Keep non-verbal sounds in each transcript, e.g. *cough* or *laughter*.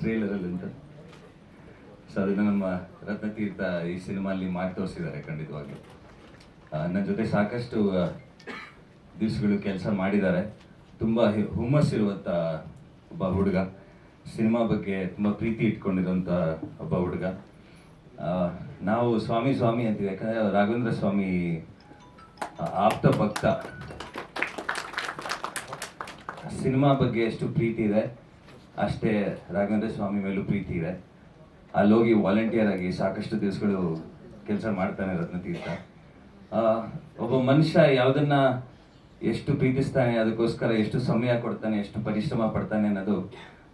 ಟ್ರೇಲರಲ್ಲಿ ಅಂತ ಸೊ ಅದನ್ನು ನಮ್ಮ ರತ್ನತೀರ್ಥ ಈ ಸಿನಿಮಾಲ್ಲಿ ಮಾಡಿ ತೋರಿಸಿದ್ದಾರೆ ಖಂಡಿತವಾಗಿ ನನ್ನ ಜೊತೆ ಸಾಕಷ್ಟು ದಿವಸಗಳು ಕೆಲಸ ಮಾಡಿದ್ದಾರೆ. ತುಂಬ ಹುಮ್ಮಸ್ ಇರುವಂತ ಒಬ್ಬ ಹುಡುಗ. ಸಿನಿಮಾ ಬಗ್ಗೆ ತುಂಬ ಪ್ರೀತಿ ಇಟ್ಕೊಂಡಿರುವಂಥ ಒಬ್ಬ ಹುಡುಗ. ನಾವು ಸ್ವಾಮಿ ಸ್ವಾಮಿ ಅಂತೀವಿ. ಯಾಕಂದರೆ ರಾಘವೇಂದ್ರ ಸ್ವಾಮಿ ಆಪ್ತ ಭಕ್ತ. ಸಿನಿಮಾ ಬಗ್ಗೆ ಎಷ್ಟು ಪ್ರೀತಿ ಇದೆ. ಅಷ್ಟೇ ರಾಘವೇಂದ್ರ ಸ್ವಾಮಿ ಮೇಲೂ ಪ್ರೀತಿ ಇದೆ. ಅಲ್ಲಿ ಹೋಗಿ ವಾಲಂಟಿಯರ್ ಆಗಿ ಸಾಕಷ್ಟು ದಿವಸಗಳು ಕೆಲಸ ಮಾಡ್ತಾನೆ ರತ್ನತೀರ್ಥ. ಒಬ್ಬ ಮನುಷ್ಯ ಯಾವುದನ್ನ ಎಷ್ಟು ಪ್ರೀತಿಸ್ತಾನೆ, ಅದಕ್ಕೋಸ್ಕರ ಎಷ್ಟು ಸಮಯ ಕೊಡ್ತಾನೆ, ಎಷ್ಟು ಪರಿಶ್ರಮ ಪಡ್ತಾನೆ ಅನ್ನೋದು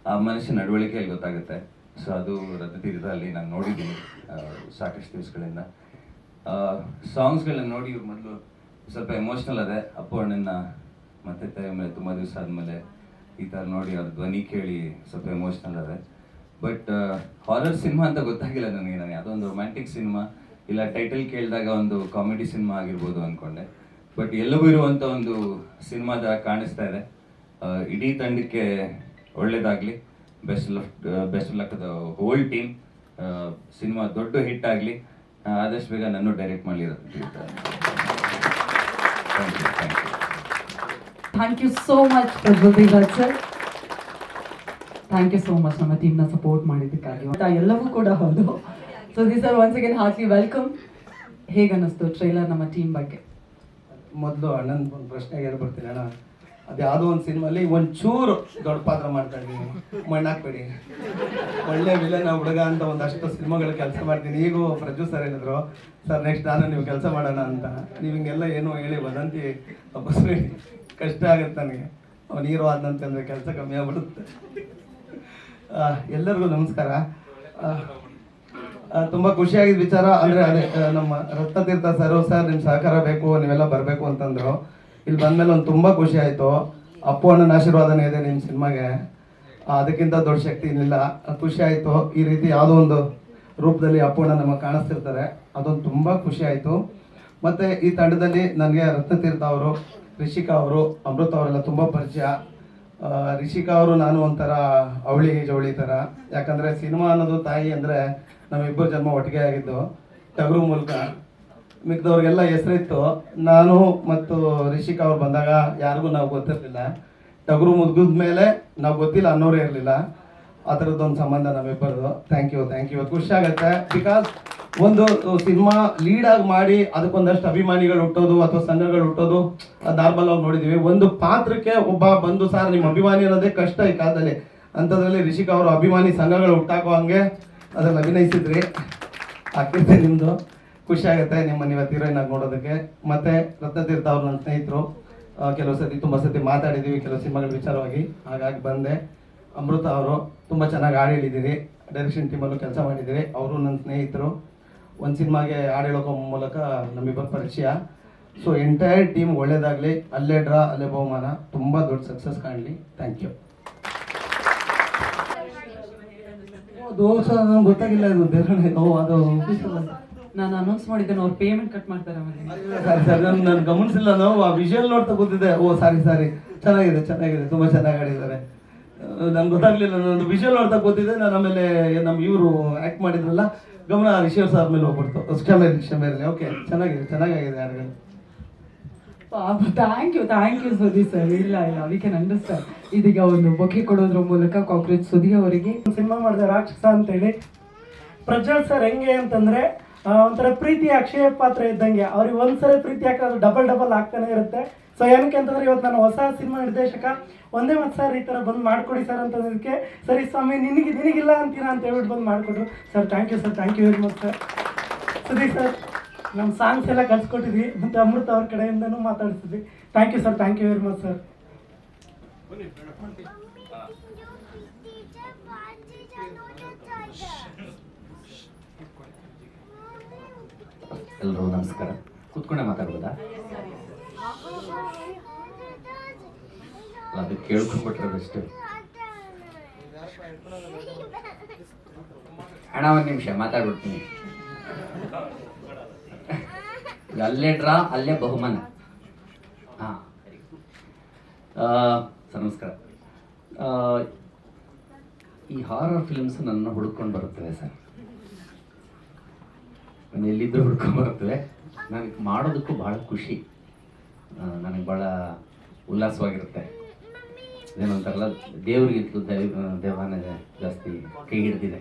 ಆ ಮನುಷ್ಯ ನಡವಳಿಕೆಯಲ್ಲಿ ಗೊತ್ತಾಗುತ್ತೆ. ಸೊ ಅದು ರತ್ನತೀರ್ಥದಲ್ಲಿ ನಾನು ನೋಡಿದ್ದೀನಿ ಸಾಕಷ್ಟು ದಿವಸಗಳಿಂದ. ಸಾಂಗ್ಸ್ಗಳನ್ನ ನೋಡಿ ಮೊದಲು ಸ್ವಲ್ಪ ಎಮೋಷ್ನಲ್ ಅದೇ. ಅಪ್ಪು ಅಣ್ಣನ ಮತ್ತೆ ತಾಯಿ ಮೇಲೆ ತುಂಬ ದಿವಸ ಆದಮೇಲೆ ಈ ಥರ ನೋಡಿ ಅವ್ರ ಧ್ವನಿ ಕೇಳಿ ಸ್ವಲ್ಪ ಎಮೋಷ್ನಲ್ ಅದೇ. ಬಟ್ ಹಾರರ್ ಸಿನಿಮಾ ಅಂತ ಗೊತ್ತಾಗಿಲ್ಲ ನನಗೆ ನಾನು ಯಾವುದೋ ಒಂದು ರೊಮ್ಯಾಂಟಿಕ್ ಸಿನಿಮಾ ಇಲ್ಲ ಟೈಟಲ್ ಕೇಳಿದಾಗ ಒಂದು ಕಾಮಿಡಿ ಸಿನಿಮಾ ಆಗಿರ್ಬೋದು ಅಂದ್ಕೊಂಡೆ ಬಟ್ ಎಲ್ಲವೂ ಇರುವಂಥ ಒಂದು ಸಿನಿಮಾದ ಕಾಣಿಸ್ತಾ ಇದೆ. ಇಡೀ ತಂಡಕ್ಕೆ ಒಳ್ಳೇದಾಗಲಿ. Best luck best luck the whole team cinema ದೊಡ್ಡ ಹಿಟ್ ಆಗಲಿ. ಆದಷ್ಟು ಬೇಗ ನಾನು direct ಮಾಡಲಿರೋದು thank you thank you thank you so much Prajwal sir thank you so much ನಮ್ಮ ಟೀಮ್ನ ಸಪೋರ್ಟ್ ಮಾಡಿದ್ದಕ್ಕಾಗಿ. ಎಲ್ಲವೂ ಕೂಡ ಹೌದು. So the sir once again heartly welcome ಹೇಗನ್ನಿಸ್ತು trailer ನಮ್ಮ ಟೀಮ್ ಬಗ್ಗೆ? ಮೊದಲು ಅಣ್ಣನ ಒಂದು ಪ್ರಶ್ನೆಗೆ ಬರ್ತೀನಿ ಅಣ್ಣ. ಅದು ಯಾವುದೋ ಒಂದು ಸಿನಿಮಲ್ಲಿ ಒಂಚೂರು ದೊಡ್ಡ ಪಾತ್ರ ಮಾಡ್ತಾ ಇದ್ದೀನಿ. ಮಣ್ಣಾಕ್ಬೇಡಿ ಒಳ್ಳೆ ವಿಲನ್ ಹುಡುಗ ಅಂತ ಒಂದಷ್ಟು ಸಿನಿಮಾಗಳು ಕೆಲಸ ಮಾಡ್ತೀನಿ. ಈಗ ಪ್ರಜ್ಜು ಸರ್ ಹೇಳಿದ್ರು, ಸರ್ ನೆಕ್ಸ್ಟ್ ನಾನು ನೀವು ಕೆಲಸ ಮಾಡೋಣ ಅಂತ. ನೀವು ಹಿಂಗೆಲ್ಲ ಏನು ಹೇಳಿ, ವದಂತಿ. ಹಬ್ಬಸ್ಬೇಡಿ ಕಷ್ಟ ಆಗುತ್ತೆ ನನಗೆ. ಅವ್ನು ಹೀರೋ ಆದಂತಂದರೆ ಕೆಲಸ ಕಮ್ಮಿ ಆಗ್ಬಿಡುತ್ತೆ. ಎಲ್ಲರಿಗೂ ನಮಸ್ಕಾರ. ತುಂಬ ಖುಷಿಯಾಗಿದ್ದ ವಿಚಾರ. ಅಂದರೆ ಅದೇ ನಮ್ಮ ರತ್ನತೀರ್ಥ ಸರ್ ಸರ್ ನಿಮ್ಮ ಸಹಕಾರ ಬೇಕು, ನೀವೆಲ್ಲ ಬರಬೇಕು ಅಂತಂದರು. ಇಲ್ಲಿ ಬಂದಮೇಲೆ ಒಂದು ತುಂಬ ಖುಷಿ ಆಯಿತು. ಅಪ್ಪು ಅಣ್ಣನ ಆಶೀರ್ವಾದನೇ ಇದೆ ನಿಮ್ಮ ಸಿನಿಮಾಗೆ. ಅದಕ್ಕಿಂತ ದೊಡ್ಡ ಶಕ್ತಿ ಇಲ್ಲ ಖುಷಿ ಆಯಿತು. ಈ ರೀತಿ ಯಾವುದೋ ಒಂದು ರೂಪದಲ್ಲಿ ಅಪ್ಪು ಅಣ್ಣ ನಮಗೆ ಕಾಣಿಸ್ತಿರ್ತಾರೆ. ಅದೊಂದು ತುಂಬ ಖುಷಿ ಆಯಿತು. ಮತ್ತೆ ಈ ತಂಡದಲ್ಲಿ ನನಗೆ ರತ್ನತೀರ್ಥ ಅವರು ರಿಷಿಕಾ ಅವರು, ಅಮೃತ ಅವರೆಲ್ಲ ತುಂಬಾ ಪರಿಚಯ. ರಿಷಿಕಾ ಅವರು ನಾನು ಒಂಥರ ಅವಳಿ ಜವಳಿ ಥರ ಯಾಕಂದ್ರೆ ಸಿನಿಮಾ ಅನ್ನೋದು ತಾಯಿ ಅಂದ್ರೆ ನಮ್ಮಿಬ್ಬರು ಜನ್ಮ ಒಟ್ಟಿಗೆ ಆಗಿದ್ದು, ಟಗರು ಮೂಲಕ. ಮಿಕ್ದವ್ರಿಗೆಲ್ಲ ಹೆಸರಿತ್ತು. ನಾನು ಮತ್ತು ರಿಷಿಕಾ ಅವ್ರು ಬಂದಾಗ ಯಾರಿಗೂ ನಾವು ಗೊತ್ತಿರಲಿಲ್ಲ. ಟಗರು ಮುದ್ಗಿದ ಮೇಲೆ ನಾವು ಗೊತ್ತಿಲ್ಲ ಅನ್ನೋರೇ ಇರಲಿಲ್ಲ. ಆ ಥರದ್ದೊಂದು ಸಂಬಂಧ ನಮ್ಮಿಬ್ಬರದು. ಥ್ಯಾಂಕ್ ಯು ಥ್ಯಾಂಕ್ ಯು ಖುಷಿ ಆಗುತ್ತೆ. ಬಿಕಾಸ್ ಒಂದು ಸಿನಿಮಾ ಲೀಡ್ ಆಗಿ ಮಾಡಿ ಅದಕ್ಕೊಂದಷ್ಟು ಅಭಿಮಾನಿಗಳು ಹುಟ್ಟೋದು ಅಥವಾ ಸಂಘಗಳು ಹುಟ್ಟೋದು ನಾರ್ಮಲ್ ಆಗಿ ನೋಡಿದೀವಿ. ಒಂದು ಪಾತ್ರಕ್ಕೆ ಒಬ್ಬ ಬಂದು ಸರ್ ನಿಮ್ಮ ಅಭಿಮಾನಿ ಅನ್ನೋದೇ ಕಷ್ಟ ಈ ಕಾಲದಲ್ಲಿ. ಅಂಥದ್ರಲ್ಲಿ ರಿಷಿಕಾ ಅವರು ಅಭಿಮಾನಿ ಸಂಘಗಳು ಹುಟ್ಟಾಕೋ ಹಂಗೆ ಅದ್ರಲ್ಲಿ ಅಭಿನಯಿಸಿದ್ರಿ. ಆಕೃತಿ ನಿಮ್ಮದು ಖುಷಿ ಆಗುತ್ತೆ ನಿಮ್ಮನ್ನು ಇವತ್ತು ಹೀರೋಯಿನ್ ಆಗಿ ನೋಡೋದಕ್ಕೆ. ಮತ್ತೆ ರತ್ನತೀರ್ಥ ಅವ್ರು ನನ್ನ ಸ್ನೇಹಿತರು. ಕೆಲವು ಸತಿ ತುಂಬ ಸತಿ ಮಾತಾಡಿದ್ದೀವಿ ಕೆಲವು ಸಿನಿಮಾಗಳ ವಿಚಾರವಾಗಿ. ಹಾಗಾಗಿ ಬಂದೆ. ಅಮೃತ ಅವರು, ತುಂಬ ಚೆನ್ನಾಗಿ ಹಾಡು ಹೇಳಿದ್ದೀರಿ. ಡೈರೆಕ್ಷನ್ ಟೀಮಲ್ಲೂ ಕೆಲಸ ಮಾಡಿದ್ದೀರಿ. ಅವರು ನನ್ನ ಸ್ನೇಹಿತರು. ಒಂದು ಸಿನಿಮಾಗೆ ಹಾಡು ಹೇಳೋಕೋ ಮೂಲಕ ನಮ್ಮಿಬ್ಬರ ಪರಿಚಯ. ಸೊ ಎಂಟೈರ್ ಟೀಮ್ ಒಳ್ಳೇದಾಗಲಿ. ಅಲ್ಲೇ ಡ್ರಾ ಅಲ್ಲೇ ಬಹುಮಾನ. ತುಂಬ ದೊಡ್ಡ ಸಕ್ಸಸ್ ಕಾಣಲಿ. ಥ್ಯಾಂಕ್ ಯು ದೋಸ ನಂಗೆ ಗೊತ್ತಾಗಿಲ್ಲ ಬೇರೆ ಓ ಅದು. ನಾನು ಅನೌನ್ಸ್ ಮಾಡಿದ್ದೇನೆ ಅವ್ರು ಪೇಮೆಂಟ್ ಕಟ್ ಮಾಡ್ತಾರೆ ಸರಿ ಸರಿ. ನಾನು ನಾನು ಗಮನಿಸಿಲ್ಲ ನಾವು. ಆ ವಿಷುವಲ್ ನೋಡ್ತಾ ಕೂತಿದ್ದೆ. ಓ ಸಾರಿ ಸಾರಿ. ಚೆನ್ನಾಗಿದೆ ಚೆನ್ನಾಗಿದೆ. ತುಂಬ ಚೆನ್ನಾಗಿ ಆಡಿದ್ದಾರೆ. ನಂಗೆ ಗೊತ್ತಾಗ್ಲಿಲ್ಲ. ನಾನು ವಿಷುವಲ್ ನೋಡ್ತಾ ಕೂತಿದ್ದೆ. ನಾನು ಆಮೇಲೆ ನಮ್ಮ ಇವರು ಆ್ಯಕ್ಟ್ ಮಾಡಿದ್ರಲ್ಲ ಗಮನ ರಿಷಬ್ ಸರ್ ಮೇಲೆ ಹೋಗ್ಬಿಡ್ತು. ಕ್ಷಮೆ ಇರಲಿ ಓಕೆ ಚೆನ್ನಾಗಿದೆ ಚೆನ್ನಾಗಿದೆ ಹಾಡುಗಳು thank you thank you Sudi sir ಇಲ್ಲ ಇಲ್ಲ ವಿ ಕ್ಯಾನ್ ಅಂಡರ್ಸ್ಟ್ಯಾಂಡ್ ಇದೀಗ ಒಂದು ಬೊಕ್ಕಿ ಕೊಡೋದ್ರ ಮೂಲಕ ಕಾಂಕ್ರೀಟ್ ಸುದಿ ಅವರಿಗೆ ಸಿನಿಮಾ ಮಾಡಿದೆ ರಾಕ್ಷಸ ಅಂತೇಳಿ. ಪ್ರಜ್ವಲ್ ಸರ್ ಹೆಂಗೆ ಅಂತಂದ್ರೆ ಒಂಥರ ಪ್ರೀತಿ ಅಕ್ಷಯ ಪಾತ್ರ ಇದ್ದಂಗೆ. ಅವ್ರಿಗೆ ಒಂದ್ಸರಿ ಪ್ರೀತಿ ಹಾಕೋದು ಡಬಲ್ ಡಬಲ್ ಆಗ್ತಾನೆ ಇರುತ್ತೆ. ಸೊ ಏನಕ್ಕೆ ಅಂತಂದ್ರೆ ಇವತ್ತು ನಾನು ಹೊಸ ಸಿನಿಮಾ ನಿರ್ದೇಶಕ, ಒಂದೇ ಮತ್ತೆ ಸರ್ ಈ ಥರ ಬಂದು ಮಾಡ್ಕೊಡಿ ಸರ್ ಅಂತಂದಕ್ಕೆ ಸರಿ ಸ್ವಾಮಿ, ನಿನಗೆ, ನಿನಗಿಲ್ಲ ಅಂತೀರಾ? ಅಂತ ಹೇಳ್ಬಿಟ್ಟು ಬಂದು ಮಾಡಿಕೊಟ್ರು. Sir thank you sir thank you very much sir ಸರಿ ಸರ್ ನಮ್ಮ ಸಾಂಗ್ಸ್ ಎಲ್ಲ ಕಲ್ಸ್ಕೊಟ್ಟಿದ್ವಿ ಮತ್ತು ಅಮೃತ ಅವ್ರ ಕಡೆಯಿಂದನೂ ಮಾತಾಡ್ತಿದ್ವಿ thank you sir thank you very much sir ಎಲ್ಲರೂ ನಮಸ್ಕಾರ. ಕೂತ್ಕೊಂಡೆ ಮಾತಾಡ್ಬೋದಾ? ಅಲ್ಲ, ಅದಕ್ಕೆ ಕೇಳ್ಕೊಂಡ್ಬಿಟ್ರೆ ಬೆಸ್ಟ್ ಅಣ್ಣ ಒಂದು ನಿಮಿಷ ಮಾತಾಡ್ಬಿಡ್ತೀನಿ. ಅಲ್ಲೇ ಡ್ರಾ ಅಲ್ಲೇ ಬಹುಮಾನ. ಹಾಂ. ನಮಸ್ಕಾರ. ಈ ಹಾರರ್ ಫಿಲ್ಮ್ಸ್ ನನ್ನ ಹುಡ್ಕೊಂಡು ಬರುತ್ತವೆ ಸರ್. ನಾನು ಎಲ್ಲಿದ್ದರೂ ಹುಡ್ಕೊಂಡು ಬರುತ್ತವೆ. ನನಗೆ ಮಾಡೋದಕ್ಕೂ ಭಾಳ ಖುಷಿ. ನನಗೆ ಭಾಳ ಉಲ್ಲಾಸವಾಗಿರುತ್ತೆ. ಏನಂತಾರಲ್ಲ ದೇವ್ರಿಗಿಂತಲೂ ದೈವ ದೇವಾನ ಜಾಸ್ತಿ ಕೈ ಹಿಡ್ದಿದೆ.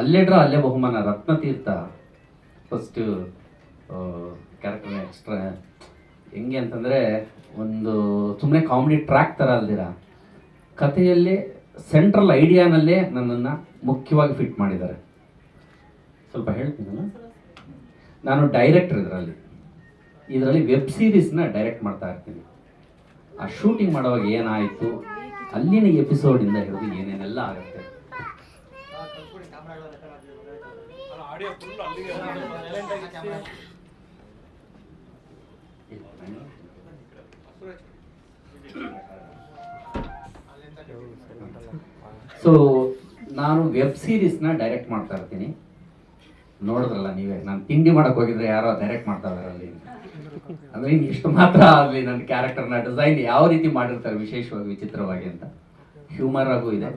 ಅಲ್ಲೇಡ್ರ ಅಲ್ಲೇ ಬಹುಮಾನ, ರತ್ನತೀರ್ಥ ಫಸ್ಟು ಕ್ಯಾರೆಕ್ಟರ್ ಎಕ್ಸ್ಟ್ರಾ ಹೆಂಗೆ ಅಂತಂದರೆ ಒಂದು ಸುಮ್ಮನೆ ಕಾಮಿಡಿ ಟ್ರ್ಯಾಕ್ ಥರ ಅಲ್ದಿರ, ಕಥೆಯಲ್ಲಿ ಸೆಂಟ್ರಲ್ ಐಡಿಯಾನಲ್ಲೇ ನನ್ನನ್ನು ಮುಖ್ಯವಾಗಿ ಫಿಟ್ ಮಾಡಿದ್ದಾರೆ. ಸ್ವಲ್ಪ ಹೇಳ್ತೀನಲ್ಲ? ನಾನು ಡೈರೆಕ್ಟರ್ ಇದರಲ್ಲಿ. ಇದರಲ್ಲಿ ವೆಬ್ ಸೀರೀಸ್ನ ಡೈರೆಕ್ಟ್ ಮಾಡ್ತಾ ಇರ್ತೀನಿ. ಆ ಶೂಟಿಂಗ್ ಮಾಡುವಾಗ ಏನಾಯಿತು? ಅಲ್ಲಿನ ಎಪಿಸೋಡಿಂದ ಹಿಡಿದು ಏನೇನೆಲ್ಲ ಆಗುತ್ತೆ? ಸೊ ನಾನು ವೆಬ್ ಸೀರೀಸ್ನ ಡೈರೆಕ್ಟ್ ಮಾಡ್ತಾ ಇರ್ತೀನಿ. ನೋಡಿದ್ರಲ್ಲ ನೀವೇ, ನಾನು ತಿಂಡಿ ಮಾಡಕ್ ಹೋಗಿದ್ರೆ ಯಾರೋ ಡೈರೆಕ್ಟ್ ಮಾಡ್ತಾ ಇದಾರೆ ಅಲ್ಲಿ ಅಂದ್ರೆ ಇಷ್ಟು ಮಾತ್ರ ಆಗಲಿ ನನ್ನ ಕ್ಯಾರೆಕ್ಟರ್ನ ಡಿಸೈನ್ ಯಾವ ರೀತಿ ಮಾಡಿರ್ತಾರೆ ವಿಶೇಷವಾಗಿ ವಿಚಿತ್ರವಾಗಿ ಅಂತ. ಹ್ಯೂಮರ್ ಆಗೂ ಇದೆ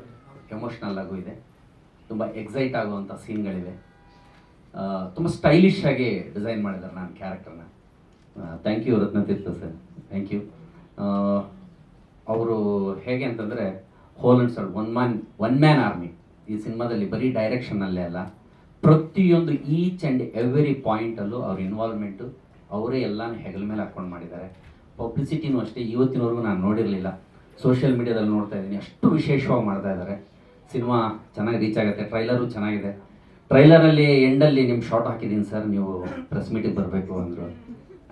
ಎಮೋಷ್ನಲ್ ಆಗೂ ಇದೆ. ತುಂಬ ಎಕ್ಸೈಟ್ ಆಗುವಂಥ ಸೀನ್ಗಳಿವೆ ಆ, ತುಂಬ ಸ್ಟೈಲಿಶ್ ಆಗಿ ಡಿಸೈನ್ ಮಾಡಿದ್ದಾರೆ ನನ್ನ ಕ್ಯಾರೆಕ್ಟರ್ನ thank you Rathnatheertha sir thank you ಅವರು ಹೇಗೆ ಅಂತಂದರೆ whole and sir one man one man army ಈ ಸಿನಿಮಾದಲ್ಲಿ ಬರೀ ಡೈರೆಕ್ಷನ್ನಲ್ಲೇ ಅಲ್ಲ. ಪ್ರತಿಯೊಂದು ಈಚ್ ಆ್ಯಂಡ್ ಎವ್ರಿ ಪಾಯಿಂಟಲ್ಲೂ ಅವ್ರ ಇನ್ವಾಲ್ವ್ಮೆಂಟು ಅವರೇ ಎಲ್ಲಾನು ಹೆಗಲ ಮೇಲೆ ಹಾಕ್ಕೊಂಡು ಮಾಡಿದ್ದಾರೆ. ಪಬ್ಲಿಸಿಟಿನೂ ಅಷ್ಟೇ ಇವತ್ತಿನವರೆಗೂ ನಾನು ನೋಡಿರಲಿಲ್ಲ. ಸೋಷಿಯಲ್ ಮೀಡಿಯಾದಲ್ಲಿ ನೋಡ್ತಾ ಇದ್ದೀನಿ. ಅಷ್ಟು ವಿಶೇಷವಾಗಿ ಮಾಡ್ತಾ ಇದ್ದಾರೆ. ಸಿನಿಮಾ ಚೆನ್ನಾಗಿ ರೀಚ್ ಆಗುತ್ತೆ. ಟ್ರೈಲರು ಚೆನ್ನಾಗಿದೆ. ಟ್ರೈಲರಲ್ಲಿ ಎಂಡಲ್ಲಿ ನಿಮ್ಮ ಶಾರ್ಟ್ ಹಾಕಿದ್ದೀನಿ ಸರ್ ನೀವು ಪ್ರೆಸ್ ಮೀಟಿಗೆ ಬರಬೇಕು ಅಂದರು.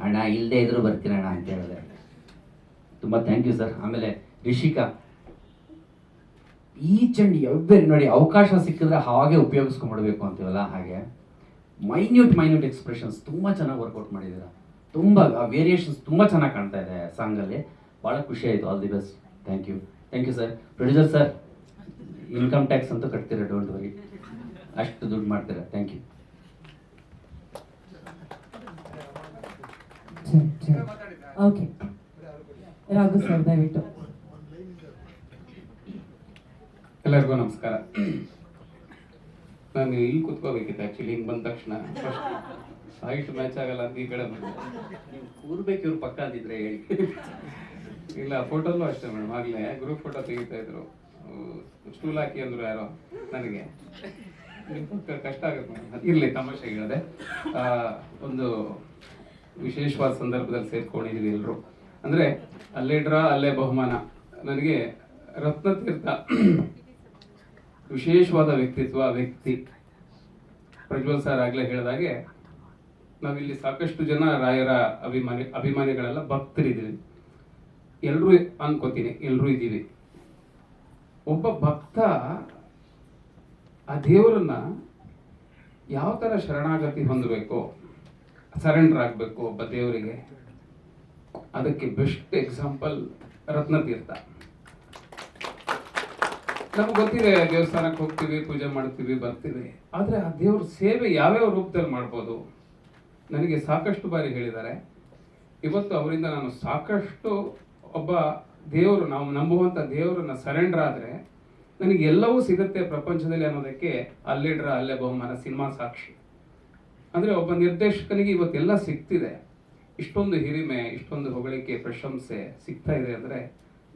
ಅಣ್ಣ ಇಲ್ಲದೇ ಇದ್ರೂ ಬರ್ತೀನಿ ಅಣ್ಣ ಅಂತ ಹೇಳಿದೆ. ತುಂಬ ಥ್ಯಾಂಕ್ ಯು ಸರ್ ಆಮೇಲೆ ರಿಷಿಕಾ. ಈಚ್ ಅಂಡ್ ಎವ್ರಿ ನೋಡಿ, ಅವಕಾಶ ಸಿಕ್ಕಿದ್ರೆ ಹಾಗೆ ಉಪಯೋಗಿಸ್ಕೊಂಡ್ಬಿಡ್ಬೇಕು ಅಂತೀವಲ್ಲ ಹಾಗೆ. ಮೈನ್ಯೂಟ್ ಮೈನ್ಯೂಟ್ ಎಕ್ಸ್ಪ್ರೆಷನ್ಸ್ ತುಂಬ ಚೆನ್ನಾಗಿ ವರ್ಕೌಟ್ ಮಾಡಿದ್ದೀರಾ? ತುಂಬ ಆ ವೇರಿಯೇಷನ್ಸ್ ತುಂಬ ಚೆನ್ನಾಗಿ ಕಾಣ್ತಾ ಇದೆ ಸಾಂಗಲ್ಲಿ ಭಾಳ ಖುಷಿ ಆಯಿತು. All the best thank you thank you sir producer sir income tax ಅಂತೂ ಕಟ್ತೀರ? ಡೋಂಟ್ ವರಿ ಅಷ್ಟು ದುಡ್ಡು ಮಾಡ್ತೀರಾ? Thank you okay Raghu sir ದಯವಿಟ್ಟು. ಎಲ್ಲರಿಗೂ ನಮಸ್ಕಾರ. ನಾನು ಇಲ್ಲಿ ಕುತ್ಕೋಬೇಕಿತ್ತು ಆ್ಯಕ್ಚುಲಿ ಹಿಂಗೆ ಬಂದ ತಕ್ಷಣ. ಫಸ್ಟ್ ಹೈಟ್ ಮ್ಯಾಚ್ ಆಗಲ್ಲ ಅಂತ ಈ ಕಡೆ ಬಂದೆ. ನೀವು ಕೂರ್ಬೇಕು ಇವ್ರು ಪಕ್ಕ ಅಂದಿದ್ರೆ ಹೇಳಿ. ಇಲ್ಲ ಫೋಟೋಲ್ಲೂ ಅಷ್ಟೇ ಮೇಡಮ್ ಆಗಲೇ ಗ್ರೂಪ್ ಫೋಟೋ ತೆಗಿತಾ ಇದ್ರು. ಸ್ಟೂಲ್ ಹಾಕಿ ಅಂದ್ರು ಯಾರೋ, ನನಗೆ. ಕಷ್ಟ ಆಗುತ್ತೆ ಮೇಡಮ್ ಇರಲಿ, ತಮಾಷೆ ಹೇಳದೆ. ಒಂದು ವಿಶೇಷವಾದ ಸಂದರ್ಭದಲ್ಲಿ ಸೇರ್ಕೊಂಡಿದ್ದೀವಿ ಎಲ್ಲರೂ ಅಂದರೆ, ಅಲ್ಲೇ ಡ್ರಾ, ಅಲ್ಲೇ ಬಹುಮಾನ. ನನಗೆ ರತ್ನತೀರ್ಥ ವಿಶೇಷವಾದ ವ್ಯಕ್ತಿತ್ವ ವ್ಯಕ್ತಿ ಪ್ರಜ್ವಲ್ ಸರ್ ಆಗಲೇ ಹೇಳಿದಾಗೆ ನಾವಿಲ್ಲಿ ಸಾಕಷ್ಟು ಜನ ರಾಯರ ಅಭಿಮಾನಿ, ಅಭಿಮಾನಿಗಳೆಲ್ಲ ಭಕ್ತರಿದ್ದೀವಿ. ಎಲ್ಲರೂ ಅನ್ಕೋತೀನಿ ಎಲ್ಲರೂ ಇದ್ದೀವಿ. ಒಬ್ಬ ಭಕ್ತ ಆ ದೇವರನ್ನ ಯಾವ ಥರ ಶರಣಾಗತಿ ಹೊಂದಬೇಕು ಸರೆಂಡರ್ ಆಗಬೇಕು ಒಬ್ಬ ದೇವರಿಗೆ, ಅದಕ್ಕೆ ಬೆಸ್ಟ್ ಎಕ್ಸಾಂಪಲ್ ರತ್ನತೀರ್ಥ. ನಮ್ಗೆ ಗೊತ್ತಿದೆ, ದೇವಸ್ಥಾನಕ್ಕೆ ಹೋಗ್ತೀವಿ, ಪೂಜೆ ಮಾಡ್ತೀವಿ, ಬರ್ತೀವಿ. ಆದರೆ ಆ ದೇವ್ರ ಸೇವೆ ಯಾವ್ಯಾವ ರೂಪದಲ್ಲಿ ಮಾಡ್ಬೋದು? ನನಗೆ ಸಾಕಷ್ಟು ಬಾರಿ ಹೇಳಿದ್ದಾರೆ. ಇವತ್ತು ಅವರಿಂದ ನಾನು ಸಾಕಷ್ಟು ಒಬ್ಬ ದೇವರು, ನಾವು ನಂಬುವಂಥ ದೇವರನ್ನ ಸರೆಂಡರ್ ಆದರೆ ನನಗೆ ಎಲ್ಲವೂ ಸಿಗುತ್ತೆ ಪ್ರಪಂಚದಲ್ಲಿ ಅನ್ನೋದಕ್ಕೆ ಅಲ್ಲಿಡ್ರ, ಅಲ್ಲೇ ಬಹುಮಾನ, ಸಿನಿಮಾ ಸಾಕ್ಷಿ. ಅಂದರೆ ಒಬ್ಬ ನಿರ್ದೇಶಕನಿಗೆ ಇವತ್ತೆಲ್ಲ ಸಿಗ್ತಿದೆ. ಇಷ್ಟೊಂದು ಹಿರಿಮೆ, ಇಷ್ಟೊಂದು ಹೊಗಳಿಕೆ, ಪ್ರಶಂಸೆ ಸಿಗ್ತಾ ಇದೆ ಅಂದರೆ